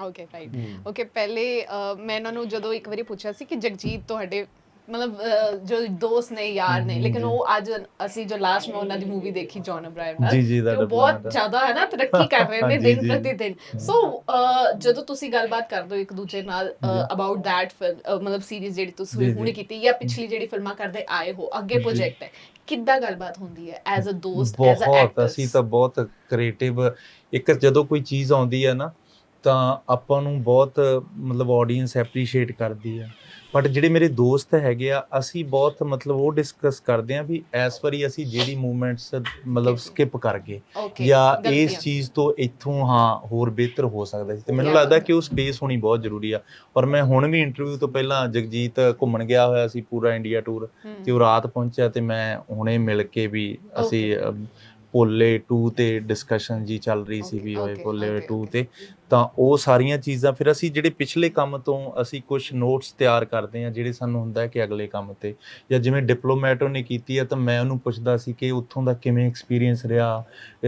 ਓਕੇ ਰਾਈਟ ਓਕੇ ਪਹਿਲੇ ਅਹ, ਮੈਂ ਇਹਨਾਂ ਨੂੰ ਜਦੋਂ ਇੱਕ ਵਾਰੀ ਪੁੱਛਿਆ ਸੀ ਕਿ ਜਗਜੀਤ ਤੁਹਾਡੇ ਮਤਲਬ ਅਹ, ਜੋ ਦੋਸਤ ਨੇ ਯਾਰ ਨੇ ਲੇਕਿਨ ਉਹ ਅੱਜ ਅਸੀਂ ਜੋ ਲਾਸਟ ਮੈਂ ਉਹਨਾਂ ਦੀ ਮੂਵੀ ਦੇਖੀ ਜੌਨ ਅਬਰਾਇਮ ਨਾਲ ਜੀ, ਜੀ, ਤੇ ਉਹ ਬਹੁਤ deployment। ਜ਼ਿਆਦਾ ਹੈ ਨਾ ਤਰੱਕੀ ਕਰ ਰਹੇ ਨੇ ਜੀ, ਦਿਨ ਜੀ। ਪ੍ਰਤੀ ਦਿਨ। ਸੋ ਜਦੋਂ ਤੁਸੀਂ ਗੱਲਬਾਤ ਕਰਦੇ ਹੋ ਇੱਕ ਦੂਜੇ ਨਾਲ ਅਬਾਊਟ ਥੈਟ ਮਤਲਬ ਸੀਰੀਜ਼ ਜਿਹੜੀ ਤੁਸੀਂ ਜੀ, ਹੁਣੇ ਕੀਤੀ ਜਾਂ ਪਿਛਲੀ ਜਿਹੜੀ ਫਿਲਮਾਂ ਕਰਦੇ ਆਏ ਹੋ ਅੱਗੇ ਪ੍ਰੋਜੈਕਟ ਹੈ ਕਿੱਦਾਂ ਗੱਲਬਾਤ ਹੁੰਦੀ ਹੈ ਐਜ਼ ਅ ਦੋਸਤ ਐਜ਼ ਅ ਬਹੁਤ ਐਕਟਰ ਅਸੀਂ ਤਾਂ ਬਹੁਤ ਕ੍ਰੀਏਟਿਵ ਇੱਕ ਜਦੋਂ ਕੋਈ ਚੀਜ਼ ਆਉਂਦੀ ਹੈ ਨਾ ਤਾਂ ਆਪਾਂ ਨੂੰ ਬਹੁਤ ਮਤਲਬ ਆਡੀਅנס ਐਪਰੀਸ਼ੀਏਟ ਕਰਦੀ ਹੈ। ਬਟ ਜਿਹੜੇ ਮੇਰੇ ਦੋਸਤ ਹੈਗੇ ਆ ਅਸੀਂ ਬਹੁਤ ਮਤਲਬ ਉਹ ਡਿਸਕਸ ਕਰਦੇ ਆ ਵੀ ਇਸ ਵਾਰੀ ਅਸੀਂ ਜਿਹੜੀ ਮੂਵਮੈਂਟਸ ਮਤਲਬ ਸਕਿਪ ਕਰ ਗਏ ਜਾਂ ਇਸ ਚੀਜ਼ ਤੋਂ ਇੱਥੋਂ ਹਾਂ ਹੋਰ ਬਿਹਤਰ ਹੋ ਸਕਦਾ ਸੀ। ਤੇ ਮੈਨੂੰ ਲੱਗਦਾ ਕਿ ਉਹ ਸਪੇਸ ਹੋਣੀ ਬਹੁਤ ਜ਼ਰੂਰੀ ਆ। ਔਰ ਮੈਂ ਹੁਣ ਵੀ ਇੰਟਰਵਿਊ ਤੋਂ ਪਹਿਲਾਂ ਜਗਜੀਤ ਘੁੰਮਣ ਗਿਆ ਹੋਇਆ ਸੀ ਪੂਰਾ ਇੰਡੀਆ ਟੂਰ ਤੇ ਉਹ ਰਾਤ ਪਹੁੰਚਿਆ ਤੇ ਮੈਂ ਹੁਣੇ ਮਿਲ ਕੇ ਵੀ ਅਸੀਂ ਭੋਲੇ 2 ਤੇ ਡਿਸਕਸ਼ਨ ਜੀ ਚੱਲ ਰਹੀ ਸੀ ਵੀ ਹੋਏ okay, 2 okay. ਤੇ ਤਾਂ ਉਹ ਸਾਰੀਆਂ ਚੀਜ਼ਾਂ ਫਿਰ ਅਸੀਂ ਜਿਹੜੇ ਪਿਛਲੇ ਕੰਮ ਤੋਂ ਅਸੀਂ ਕੁਝ ਨੋਟਸ ਤਿਆਰ ਕਰਦੇ ਹਾਂ ਜਿਹੜੇ ਸਾਨੂੰ ਹੁੰਦਾ ਹੈ ਕਿ ਅਗਲੇ ਕੰਮ ਤੇ ਜਾਂ ਜਿਵੇਂ ਡਿਪਲੋਮੈਟ ਉਹਨੇ ਕੀਤੀ ਹੈ ਤਾਂ ਮੈਂ ਉਹਨੂੰ ਪੁੱਛਦਾ ਸੀ ਕਿ ਉੱਥੋਂ ਦਾ ਕਿਵੇਂ ਐਕਸਪੀਰੀਅੰਸ ਰਿਹਾ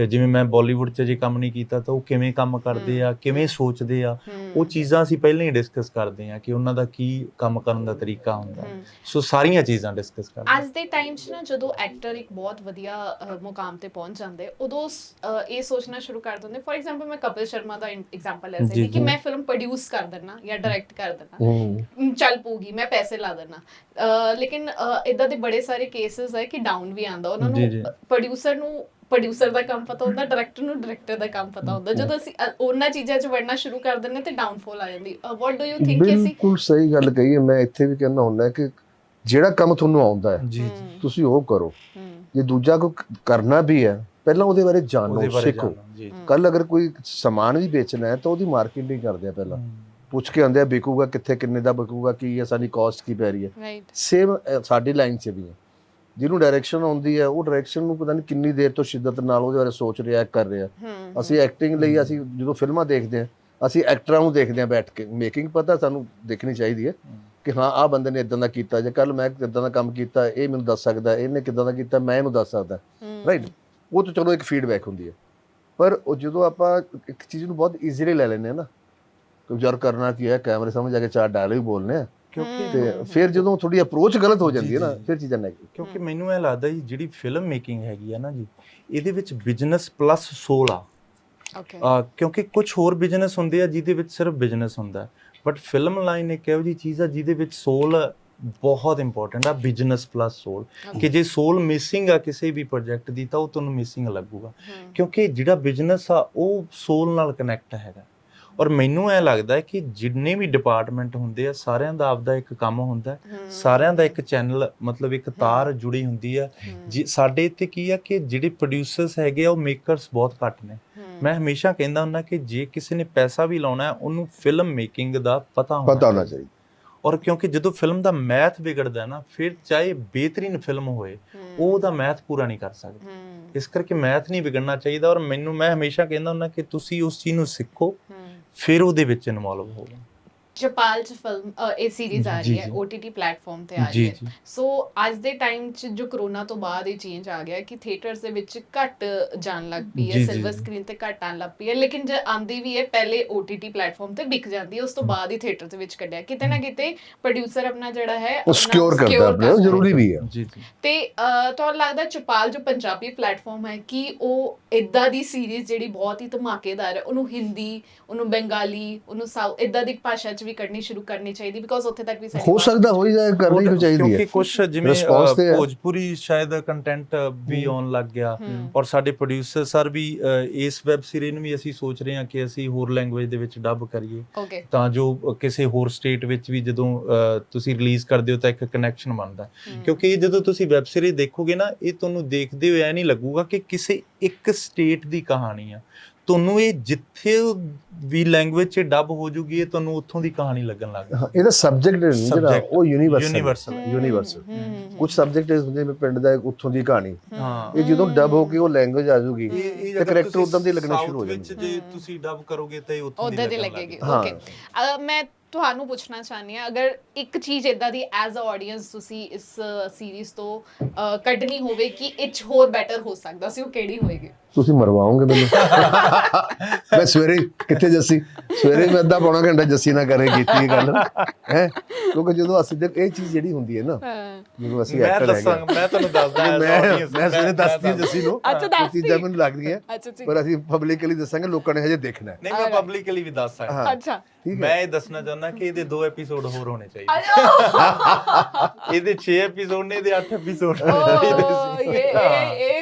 ਜਿਵੇਂ ਮੈਂ ਬਾਲੀਵੁੱਡ 'ਚ ਜੇ ਕੰਮ ਨਹੀਂ ਕੀਤਾ ਤਾਂ ਉਹ ਕਿਵੇਂ ਕੰਮ ਕਰਦੇ ਆ ਕਿਵੇਂ ਸੋਚਦੇ ਆ ਉਹ ਚੀਜ਼ਾਂ ਅਸੀਂ ਪਹਿਲਾਂ ਹੀ ਡਿਸਕਸ ਕਰਦੇ ਆ ਕਿ ਉਹਨਾਂ ਦਾ ਕੀ ਕੰਮ ਕਰਨ ਦਾ ਤਰੀਕਾ ਹੁੰਦਾ ਹੈ। ਸੋ ਸਾਰੀਆਂ ਚੀਜ਼ਾਂ ਡਿਸਕਸ ਕਰਦੇ ਅੱਜ ਦੇ ਟਾਈਮ 'ਚ ਨਾ ਜਦੋਂ ਐਕਟਰ ਇੱਕ ਬਹੁਤ ਵਧੀਆ ਮੁਕਾਮ ਤੇ ਪਹੁੰਚ ਜਾਂਦੇ ਉਦੋਂ ਅਹ, ਇਹ ਸੋਚਣਾ ਸ਼ੁਰੂ ਕਰ ਦਿੰਦੇ। ਫੋਰ ਐਗਜ਼ਾਮਪਲ ਮੈਂ ਕਪਿਲ ਸ਼ਰਮਾ ਦਾ ਐਗਜ਼ਾਮਪਲ ਐਸੇ ਜੀ, ਲਈ ਕਿ ਜੀ। ਮੈਂ ਫਿਲਮ ਪ੍ਰੋਡਿਊਸ ਕਰ ਦੇਣਾ ਜਾਂ ਡਾਇਰੈਕਟ ਕਰ ਦੇਣਾ ਹੂੰ ਮ, ਚੱਲ ਪੂਗੀ ਮੈਂ ਪੈਸੇ ਲਾ ਦੇਣਾ ਅਹ, ਲੇਕਿਨ ਇਦਾਂ ਦੇ ਬੜੇ ਸਾਰੇ ਕੇਸਸ ਹੈ ਕਿ ਡਾਊਨ ਵੀ ਆਂਦਾ ਉਹਨਾਂ ਜੀ, ਜੀ। ਨੂੰ ਪ੍ਰੋਡਿਊਸਰ ਨੂੰ ਪ੍ਰੋਡਿਊਸਰ ਦਾ ਕੰਮ ਪਤਾ ਹੁੰਦਾ ਡਾਇਰੈਕਟਰ ਨੂੰ ਡਾਇਰੈਕਟਰ ਦਾ ਕੰਮ ਪਤਾ ਹੁੰਦਾ। ਜਦੋਂ ਅਸੀਂ ਅ, ਉਹਨਾਂ ਚੀਜ਼ਾਂ 'ਚ ਵੜਨਾ ਸ਼ੁਰੂ ਕਰ ਦਿੰਦੇ ਤੇ ਡਾਊਨਫਾਲ ਆ ਜਾਂਦੀ। ਵਾਟ ਡੂ ਯੂ ਥਿੰਕ ਕਿ ਅਸੀਂ ਬਿਲਕੁਲ ਸਹੀ ਗੱਲ ਕਹੀ ਹੈ। ਮੈਂ ਇੱਥੇ ਵੀ ਕਹਿੰਦਾ ਹੁੰਦਾ ਕਿ ਜਿਹੜਾ ਕੰਮ ਤੁਹਾਨੂੰ ਆਉਂਦਾ ਹੈ ਜੀ ਤੁਸੀਂ ਉਹ ਕਰੋ। ਜੇ ਦੂਜਾ ਕੋਈ ਕਰਨਾ ਵੀ ਹੈ ਪਹਿਲਾਂ ਉਹਦੇ ਬਾਰੇ ਜਾਣੋ ਬਾਰੇ ਸਿੱਖੋ। ਜੀ। ਕੱਲ ਅਗਰ ਕੋਈ ਸਮਾਨ ਵੀ ਵੇਚਣਾ ਹੈ ਤਾਂ ਉਹਦੀ ਮਾਰਕੀਟਿੰਗ ਕਰਦੇ ਆ ਪਹਿਲਾਂ। ਪੁੱਛ ਕੇ ਆਉਂਦੇ ਆ ਵਿਕੂਗਾ ਕਿੱਥੇ ਕਿੰਨੇ ਦਾ ਵਿਕੂਗਾ ਕੀ ਹੈ ਸਾਡੀ ਕਾਸਟ ਕੀ ਪੈ ਰਹੀ ਹੈ। ਸੇਮ ਸਾਡੀ ਲਾਈਨ 'ਚ ਵੀ ਹੈ। ਜਿਹਨੂੰ ਡਾਇਰੈਕਸ਼ਨ ਆਉਂਦੀ ਹੈ ਉਹ ਡਾਇਰੈਕਸ਼ਨ ਨੂੰ ਪਤਾ ਨਹੀਂ ਕਿੰਨੀ ਦੇਰ ਤੋਂ ਸ਼ਿੱਦਤ ਨਾਲ ਉਹਦੇ ਬਾਰੇ ਸੋਚ ਰਿਹਾ ਕਰ ਰਿਹਾ। ਅਸੀਂ ਐਕਟਿੰਗ ਲਈ ਅਸੀਂ ਜਦੋਂ ਫਿਲਮਾਂ ਦੇਖਦੇ ਹਾਂ ਅਸੀਂ ਐਕਟਰਾਂ ਨੂੰ ਦੇਖਦੇ ਹਾਂ ਬੈਠ ਕੇ। ਮੇਕਿੰਗ ਪਤਾ ਸਾਨੂੰ ਦੇਖਣੀ ਚਾਹੀਦੀ ਹੈ। ਕਿ ਹਾਂ ਆਹ ਬੰਦੇ ਨੇ ਇਦਾਂ ਦਾ ਕੀਤਾ ਜੇ ਕੱਲ ਮੈਂ ਇਦਾਂ ਦਾ ਕੰਮ ਕੀਤਾ ਇਹ ਮੈਨੂੰ ਦੱਸ ਸਕਦਾ ਇਹਨੇ ਕਿਦਾਂ ਦਾ ਕੀਤਾ ਮੈਂ ਇਹਨੂੰ ਦੱਸ ਸਕਦਾ। ਰਾਈਟ ਉਹ ਤਾਂ ਚਲੋ ਇੱਕ ਫੀਡਬੈਕ ਹੁੰਦੀ ਹੈ। ਪਰ ਉਹ ਜਦੋਂ ਆਪਾਂ ਇੱਕ ਚੀਜ਼ ਨੂੰ ਬਹੁਤ ਈਜ਼ੀਲੀ ਲੈ ਲੈਂਦੇ ਆ ਨਾ ਯਾਰ ਕਰਨਾ ਕੀ ਹੈ ਕੈਮਰੇ ਸਾਹਮਣੇ ਜਾ ਕੇ ਚਾਰ ਡਾਇਲੌਗ ਬੋਲਨੇ ਆ। ਕਿਉਂਕਿ ਤੇ ਫਿਰ ਜਦੋਂ ਥੋੜੀ ਅਪਰੋਚ ਗਲਤ ਹੋ ਜਾਂਦੀ ਹੈ ਨਾ। ਫਿਰ ਚੀਜ਼ਾਂ ਨੈਗੇਟਿਵ ਕਿਉਂਕਿ ਮੈਨੂੰ ਇਹ ਲੱਗਦਾ ਜੀ ਜਿਹੜੀ ਫਿਲਮ ਮੇਕਿੰਗ ਹੈਗੀ ਆ ਨਾ ਜੀ ਇਹਦੇ ਵਿੱਚ ਬਿਜ਼ਨਸ ਪਲੱਸ ਸੋਲ ਆ। ਕਿਉਂਕਿ ਕੁਝ ਹੋਰ ਬਿਜ਼ਨਸ ਹੁੰਦੇ ਆ ਜਿਹਦੇ ਵਿੱਚ ਸਿਰਫ ਬਿਜ਼ਨਸ ਹੁੰਦਾ। ਬਟ ਫਿਲਮ ਲਾਈਨ ਇੱਕ ਇਹੋ ਜਿਹੀ ਚੀਜ਼ ਆ ਜਿਹਦੇ ਵਿੱਚ ਸੋਲ ਬਹੁਤ ਇੰਪੋਰਟੈਂਟ ਆ ਬਿਜ਼ਨਸ ਪਲੱਸ ਸੋਲ ਕਿ ਜੇ ਸੋਲ ਮਿਸਿੰਗ ਆ ਕਿਸੇ ਵੀ ਪ੍ਰੋਜੈਕਟ ਦੀ ਤਾਂ ਉਹ ਤੁਹਾਨੂੰ ਮਿਸਿੰਗ ਲੱਗੂਗਾ। ਕਿਉਂਕਿ ਜਿਹੜਾ ਬਿਜ਼ਨਸ ਆ ਉਹ ਸੋਲ ਨਾਲ ਕਨੈਕਟ ਹੈਗਾ। ਔਰ ਮੈਨੂੰ ਐ ਲੱਗਦਾ ਹੈ ਕਿ ਜਿੰਨੇ ਵੀ ਡਿਪਾਰਟਮੈਂਟ ਹੁੰਦੇ ਆ ਸਾਰਿਆਂ ਦਾ ਆਪਦਾ ਇੱਕ ਕੰਮ ਹੁੰਦਾ ਸਾਰਿਆਂ ਦਾ ਇੱਕ ਚੈਨਲ ਮਤਲਬ ਇੱਕ ਤਾਰ ਜੁੜੀ ਹੁੰਦੀ ਆ। ਜੀ ਸਾਡੇ ਇੱਥੇ ਕੀ ਆ ਕਿ ਜਿਹੜੇ ਪ੍ਰੋਡਿਊਸਰਸ ਹੈਗੇ ਆ ਉਹ ਮੇਕਰਸ ਬਹੁਤ ਘੱਟ ਨੇ। ਮੈਂ ਹਮੇਸ਼ਾ ਕਹਿੰਦਾ ਹੁੰਦਾ ਕਿ ਜੇ ਕਿਸੇ ਨੇ ਪੈਸਾ ਵੀ ਲਾਉਣਾ ਹੈ ਉਹਨੂੰ ਫਿਲਮ ਮੇਕਿੰਗ ਦਾ ਪਤਾ ਹੋਣਾ ਪਤਾ ਹੋਣਾ ਚਾਹੀਦਾ। ਔਰ ਕਿਉਂਕਿ ਜਦੋਂ ਫਿਲਮ ਦਾ ਮੈਥ ਵਿਗੜਦਾ ਹੈ ਨਾ ਫਿਰ ਚਾਹੇ ਬਿਹਤਰੀਨ ਫਿਲਮ ਹੋਏ ਉਹ ਉਹਦਾ ਮੈਥ ਪੂਰਾ ਨਹੀਂ ਕਰ ਸਕਦਾ। ਇਸ ਕਰਕੇ ਮੈਥ ਨਹੀਂ ਵਿਗੜਨਾ ਚਾਹੀਦਾ ਔਰ ਮੈਨੂੰ ਮੈਂ ਹਮੇਸ਼ਾ ਕਹਿੰਦਾ ਹੁੰਦਾ ਕਿ ਤੁਸੀਂ ਉਸ ਚੀਜ਼ ਨੂੰ ਸਿੱਖੋ ਫਿਰ ਉਹਦੇ ਵਿੱਚ ਇਨਵੋਲਵ ਹੋਵੋ। ਜਪਾਲ ਚ ਫਿਲਮ ਇਹ ਸੀਰੀਜ਼ ਆ ਰਹੀ ਹੈ। OTT ਪਲੇਟਫਾਰਮ ਤੇ ਆ ਰਹੀ ਹੈ। ਸੋ ਅੱਜ ਦੇ ਟਾਈਮ ਚ ਜੋ ਕਰੋਨਾ ਤੋਂ ਬਾਅਦ ਇਹ ਚੇਂਜ ਆ ਗਿਆ ਕਿ ਥੀਏਟਰਸ ਦੇ ਵਿੱਚ ਘੱਟ ਜਾਣ ਲੱਗ ਪਈ ਹੈ ਸਿਲਵਰ। ਸਕਰੀਨ ਤੇ ਘੱਟ ਆਣ ਲੱਗ ਪਈ ਹੈ। ਲੇਕਿਨ ਜੇ ਆਂਦੀ ਵੀ ਹੈ ਪਹਿਲੇ OTT ਪਲੇਟਫਾਰਮ ਤੇ ਵਿਕ ਜਾਂਦੀ ਹੈ ਉਸ ਤੋਂ ਬਾਅਦ ਹੀ ਥੀਏਟਰ ਦੇ ਵਿੱਚ ਕੱਢਿਆ। ਕਿਤੇ ਨਾ ਕਿਤੇ ਪ੍ਰੋਡਿਊਸਰ ਆਪਣਾ ਜਿਹੜਾ ਹੈ ਉਹ ਸਿਕਿਉਰ ਕਰਦਾ ਆਪਣੇ ਉਹ ਜ਼ਰੂਰੀ ਵੀ ਹੈ। ਜੀ ਜੀ। ਤੇ ਤੁਹਾਨੂੰ ਲੱਗਦਾ ਚਪਾਲ ਜੋ ਪੰਜਾਬੀ ਪਲੇਟਫਾਰਮ ਹੈ ਕਿ ਉਹ ਇਦਾਂ ਦੀ ਸੀਰੀਜ਼ ਜਿਹੜੀ ਬਹੁਤ ਹੀ ਧਮਾਕੇਦਾਰ ਹੈ ਉਹਨੂੰ ਹਿੰਦੀ ਉਹਨੂੰ ਬੰਗਾਲੀ ਉਹਨੂੰ ਸਾਊ ਇਦਾਂ ਦੀ ਭਾਸ਼ਾ 'ਚ ਵੀ ਕੱਢਣੀ ਸ਼ੁਰੂ ਕਰਨੀ ਚਾਹੀਦੀ ਬਿਕੋਜ਼ ਉੱਥੇ ਤੱਕ ਵੀ ਸਾਡੀ ਹੋ ਸਕਦਾ ਹੋ ਹੀ ਜਾਏ। ਕਰਨੀ ਵੀ ਚਾਹੀਦੀ ਕਿਉਂਕਿ ਹੈ। ਕੁਝ ਜਿਵੇਂ। ਭੋਜਪੁਰੀ ਸ਼ਾਇਦ ਕੰਟੈਂਟ ਵੀ ਆਉਣ ਲੱਗ ਗਿਆ। ਔਰ ਸਾਡੇ ਪ੍ਰੋਡਿਊਸਰ ਸਰ ਵੀ ਇਸ ਵੈਬ ਸੀਰੀਜ਼ ਨੂੰ ਵੀ ਅਸੀਂ ਸੋਚ ਰਹੇ ਹਾਂ ਕਿ ਅਸੀਂ ਹੋਰ ਲੈਂਗੁਏਜ ਦੇ ਵਿੱਚ ਡੱਬ ਕਰੀਏ। ਤਾਂ ਜੋ ਕਿਸੇ ਹੋਰ ਸਟੇਟ ਵਿੱਚ ਵੀ ਜਦੋਂ ਤੁਸੀਂ ਰਿਲੀਜ਼ ਕਰਦੇ ਹੋ ਤਾਂ ਇੱਕ ਕਨੈਕਸ਼ਨ ਬਣਦਾ। ਕਿਉਂਕਿ ਜਦੋਂ ਤੁਸੀਂ ਵੈਬ ਸੀਰੀਜ਼ ਦੇਖੋਗੇ ਨਾ ਇਹ ਤੁਹਾਨੂੰ ਦੇਖਦੇ ਹੋਏ ਐ ਨਹੀਂ ਲੱਗੂਗਾ ਕਿ ਕਿਸੇ ਇੱਕ ਸਟੇਟ ਦੀ ਕਹਾਣੀ ਆ। ਤੁਹਾਨੂੰ ਇਹ ਜਿੱਥੇ ਵੀ ਲੈਂਗੁਏਜ 'ਚ ਡੱਬ ਹੋ ਜੂਗੀ ਇਹ ਤੁਹਾਨੂੰ ਉੱਥੋਂ ਦੀ ਕਹਾਣੀ ਲੱਗਣ ਲੱਗ ਹਾਂ, ਇਹਦਾ ਸਬਜੈਕਟ ਜਿਹੜਾ Subject, ਉਹ ਯੂਨੀਵਰਸਲ universal ਹੈ। ਯੂਨੀਵਰਸਲ ਕੁਝ ਸਬਜੈਕਟ ਹੁੰਦੇ ਨੇ ਪਿੰਡ ਦਾ ਉੱਥੋਂ ਦੀ ਕਹਾਣੀ। ਹਾਂ ਇਹ ਜਦੋਂ ਡਬ ਹੋ ਕੇ ਉਹ ਲੈਂਗੁਏਜ ਆ ਇਹ ਤੇ ਕਰੈਕਟਰ ਉਦੋਂ ਦੀ ਲੱਗਣਾ ਸ਼ੁਰੂ ਹੋ ਵਿੱਚ ਜਾਂਦੇ। ਜੇ ਤੁਸੀਂ ਡਬ ਕਰੋਗੇ ਤਾਂ ਇਹ ਉੱਥੋਂ ਉਧਰ ਦੀ ਲੱਗੇਗੀ। ਓਕੇ ਮੈਂ ਤੁਹਾਨੂੰ ਪੁੱਛਣਾ ਚਾਹਨੀ ਆ ਅਗਰ ਇੱਕ ਚੀਜ਼ ਇਦਾਂ ਦੀ ਐਜ਼ ਅ ਆਡੀਅנס ਤੁਸੀਂ ਇਸ ਸੀਰੀਜ਼ ਤੋਂ ਅਹ, ਕੱਢਣੀ ਹੋਵੇ ਕਿ ਇਹ 'ਚ ਹੋਰ ਬੈਟਰ ਹੋ ਸਕਦਾ ਸੀ ਉਹ ਕਿਹੜੀ ਹੋਏਗੀ? ਤੁਸੀਂ ਮਰਵਾਓਗੇ ਮੈਨੂੰ? [LAUGHS] ਮੈਂ ਸਵੇਰੇ ਕਿੱਥੇ ਜੱਸੀ? ਸਵੇਰੇ ਹੀ ਮੈਂ ਅੱਧਾ ਪੌਣਾ ਘੰਟਾ ਜੱਸੀ ਨਾਲ ਕਰੇ ਕੀਤੀ ਇਹ ਗੱਲ। ਹੈ? ਕਿਉਂਕਿ ਜਦੋਂ ਅਸੀਂ ਦੇ ਇਹ ਚੀਜ਼ ਜਿਹੜੀ ਹੁੰਦੀ ਹੈ ਨਾ ਜਦੋਂ ਅਸੀਂ ਮੈਂ ਐਕਟਰ ਦੱਸਾਂ ਹੈਗੇ ਮੈਂ ਤੁਹਾਨੂੰ ਦੱਸਦਾ ਮੈਂ ਮੈਂ ਸਵੇਰੇ ਦੱਸਦੀ ਜੱਸੀ ਨੂੰ ਅੱਛਾ, ਦੱਸ ਉਹ ਚੀਜ਼ਾਂ ਮੈਨੂੰ ਲੱਗਦੀਆਂ ਪਰ ਅਸੀਂ ਪਬਲਿਕਲੀ ਦੱਸਾਂਗੇ ਲੋਕਾਂ ਨੇ ਹਜੇ ਦੇਖਣਾ ਨਹੀਂ ਮੈਂ ਪਬਲਿਕਲੀ ਵੀ ਦੱਸ ਸਕਦਾ। ਅੱਛਾ। ਮੈਂ ਇਹ ਦੱਸਣਾ ਚਾਹੁੰਦਾ ਕਿ ਇਹਦੇ ਦੋ ਐਪੀਸੋਡ ਹੋਰ ਹੋਣੇ ਚਾਹੀਦੇ। ਇਹਦੇ 6 ਐਪੀਸੋਡ ਨੇ ਇਹਦੇ 8 ਐਪੀਸੋਡ ਇਹ ਇਹ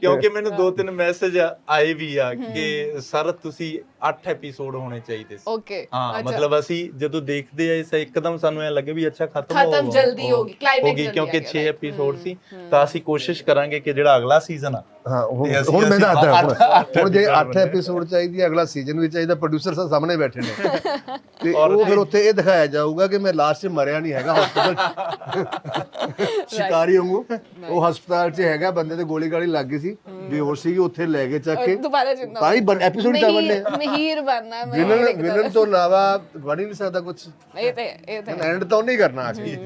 ਕਿਉਂਕਿ ਮੈਨੂੰ ਦੋ ਤਿੰਨ ਮੈਸੇਜ ਆਏ ਵੀ ਆ ਕਿ ਸਰ ਤੁਸੀਂ 8 ਐਪੀਸੋਡ ਹੋਣੇ ਚਾਹੀਦੇ ਸੀ। ਓਕੇ ਹਾਂ ਮਤਲਬ ਅਸੀਂ ਜਦੋਂ ਦੇਖਦੇ ਆ ਇਸ ਇੱਕਦਮ ਸਾਨੂੰ ਐ ਲੱਗੇ ਵੀ ਅੱਛਾ ਖਤਮ ਹੋ ਖਤਮ ਜਲਦੀ ਹੋ ਗਈ, climax ਹੋ ਗਈ ਜਲਦੀ ਕਿਉਂਕਿ ਆ ਗਿਆ, 6 right? ਐਪੀਸੋਡ ਸੀ ਤਾਂ ਅਸੀਂ ਕੋਸ਼ਿਸ਼ ਕਰਾਂਗੇ ਕਿ ਜਿਹੜਾ ਅਗਲਾ ਸੀਜ਼ਨ ਆ ਹਾਂ ਹੁਣ ਮੈਂ ਦੱਸਦਾ ਹੁਣ- ਜੇ episode 8 ਬਣੇ। ਐਪੀਸੋਡ ਚਾਹੀਦੀ ਹੈ ਅਗਲਾ ਸੀਜ਼ਨ ਵੀ ਚਾਹੀਦਾ ਪ੍ਰੋਡਿਊਸਰ ਸਾਹਿਬ ਸਾਹਮਣੇ ਬੈਠੇ ਨੇ। [LAUGHS] ਤੇ ਉਹ ਫਿਰ ਉੱਥੇ ਇਹ ਦਿਖਾਇਆ ਜਾਊਗਾ ਕਿ ਮੈਂ ਲਾਸਟ 'ਚ ਮਰਿਆ ਨਹੀਂ ਹੈਗਾ ਹਸਪੀਟਲ ਸ਼ਿਕਾਰੀ ਵਾਂਗੂ। ਉਹ ਹਸਪਤਾਲ 'ਚ ਹੈਗਾ ਬੰਦੇ ਤੇ ਗੋਲੀ ਗਾਲੀ ਲੱਗ ਗਈ ਸੀ ਬੇਹੋਸ਼ ਸੀ ਉੱਥੇ ਲੈ ਕੇ ਚੱਕ ਕੇ। ਦੁਬਾਰਾ ਜਿੰਦਾ ਤਾਂ ਹੀ ਐਪੀਸੋਡ ਤਾਂ ਬਣਨੇ ਮਹੀਰ ਬਣਨਾ ਮੈਂ ਵਿਲਨ ਵਿਲਨ ਤੋਂ। ਇਲਾਵਾ ਬਣ ਹੀ ਨਹੀਂ ਸਕਦਾ ਕੁਝ ਇਹ ਤੇ ਇਹ ਤੇ ਐਂਡ ਤਾਂ ਨਹੀਂ ਕਰਨਾ ਅਸੀਂ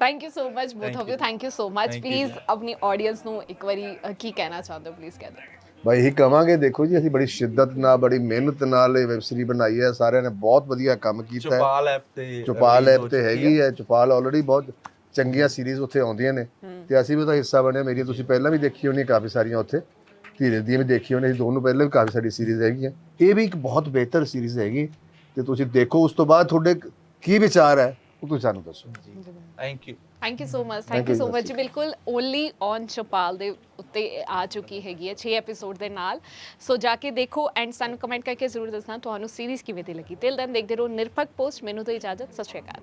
thank you so much both of you thank you so much please ਆਪਣੀ ਆਡੀਅנס ਨੂੰ ਇੱਕ ਵਾਰੀ ਕੀ ਕਹਿਣਾ ਚਾਹੁੰਦੇ ਹੋ ਪਲੀਜ਼ ਕਹਿ ਦਿਓ ਭਾਈ ਇਹੀ ਕਵਾਂਗੇ ਦੇਖੋ ਜੀ ਅਸੀਂ ਬੜੀ ਸ਼ਿੱਦਤ ਨਾਲ ਬੜੀ ਮਿਹਨਤ ਨਾਲ ਇਹ ਵੈਬ ਸੀਰੀਜ਼ ਬਣਾਈ ਹੈ ਸਾਰਿਆਂ ਨੇ ਬਹੁਤ ਵਧੀਆ ਕੰਮ ਕੀਤਾ ਹੈ ਚੁਪਾਲ ਐਪ ਤੇ ਚੁਪਾਲ ਐਪ ਤੇ ਹੈਗੀ ਹੈ ਚੁਪਾਲ ਆਲਰੇਡੀ ਬਹੁਤ ਚੰਗੀਆਂ ਸੀਰੀਜ਼ ਉੱਥੇ ਆਉਂਦੀਆਂ ਨੇ ਤੇ ਅਸੀਂ ਵੀ ਉਹਦਾ ਹਿੱਸਾ ਬਣੇ ਮੇਰੀ ਤੁਸੀਂ ਪਹਿਲਾਂ ਵੀ ਦੇਖੀ ਹੋਣੀ ਕਾਫੀ ਸਾਰੀਆਂ ਉੱਥੇ ਧੀਰੇ ਵੀ ਦੇਖੀ ਹੋਣੀ ਅਸੀਂ ਦੋਨੋਂ ਪਹਿਲਾਂ ਵੀ ਕਾਫੀ ਸਾਰੀ ਸੀਰੀਜ਼ ਹੈਗੀਆਂ ਇਹ ਵੀ ਇੱਕ ਬਹੁਤ ਬਿਹਤਰ ਸੀਰੀਜ਼ ਹੈਗੀ। ਤੇ ਤੁਸੀਂ ਦੇਖੋ ਉਸ ਤੋਂ ਬਾਅਦ ਤੁਹਾਡੇ ਕੀ ਵਿਚਾਰ ਹੈ ਉਹ ਤੁਸੀਂ ਸਾਨੂੰ ਦੱਸੋ। Thank you thank you so much Thank thank you you, so much. ਬਿਲਕੁਲ ਓਨਲੀ ਔਨ ਚਪਾਲ ਦੇ ਉੱਤੇ ਆ ਚੁੱਕੀ ਹੈਗੀ ਹੈ 6 ਐਪੀਸੋਡ ਦੇ ਨਾਲ। ਸੋ ਜਾ ਕੇ ਦੇਖੋ ਐਂਡ ਸਾਨੂੰ ਕਮੈਂਟ ਕਰਕੇ ਜ਼ਰੂਰ ਦੱਸਣਾ ਤੁਹਾਨੂੰ ਸੀਰੀਜ਼ ਕਿਵੇਂ ਦੀ ਲੱਗੀ। ਤਿਲ ਦੈਨ ਦੇਖਦੇ ਰਹੋ ਨਿਰਪੱਖ ਪੋਸਟ ਮੈਨੂੰ ਤੋਂ ਇਜਾਜ਼ਤ ਸਤਿ ਸ਼੍ਰੀ ਅਕਾਲ।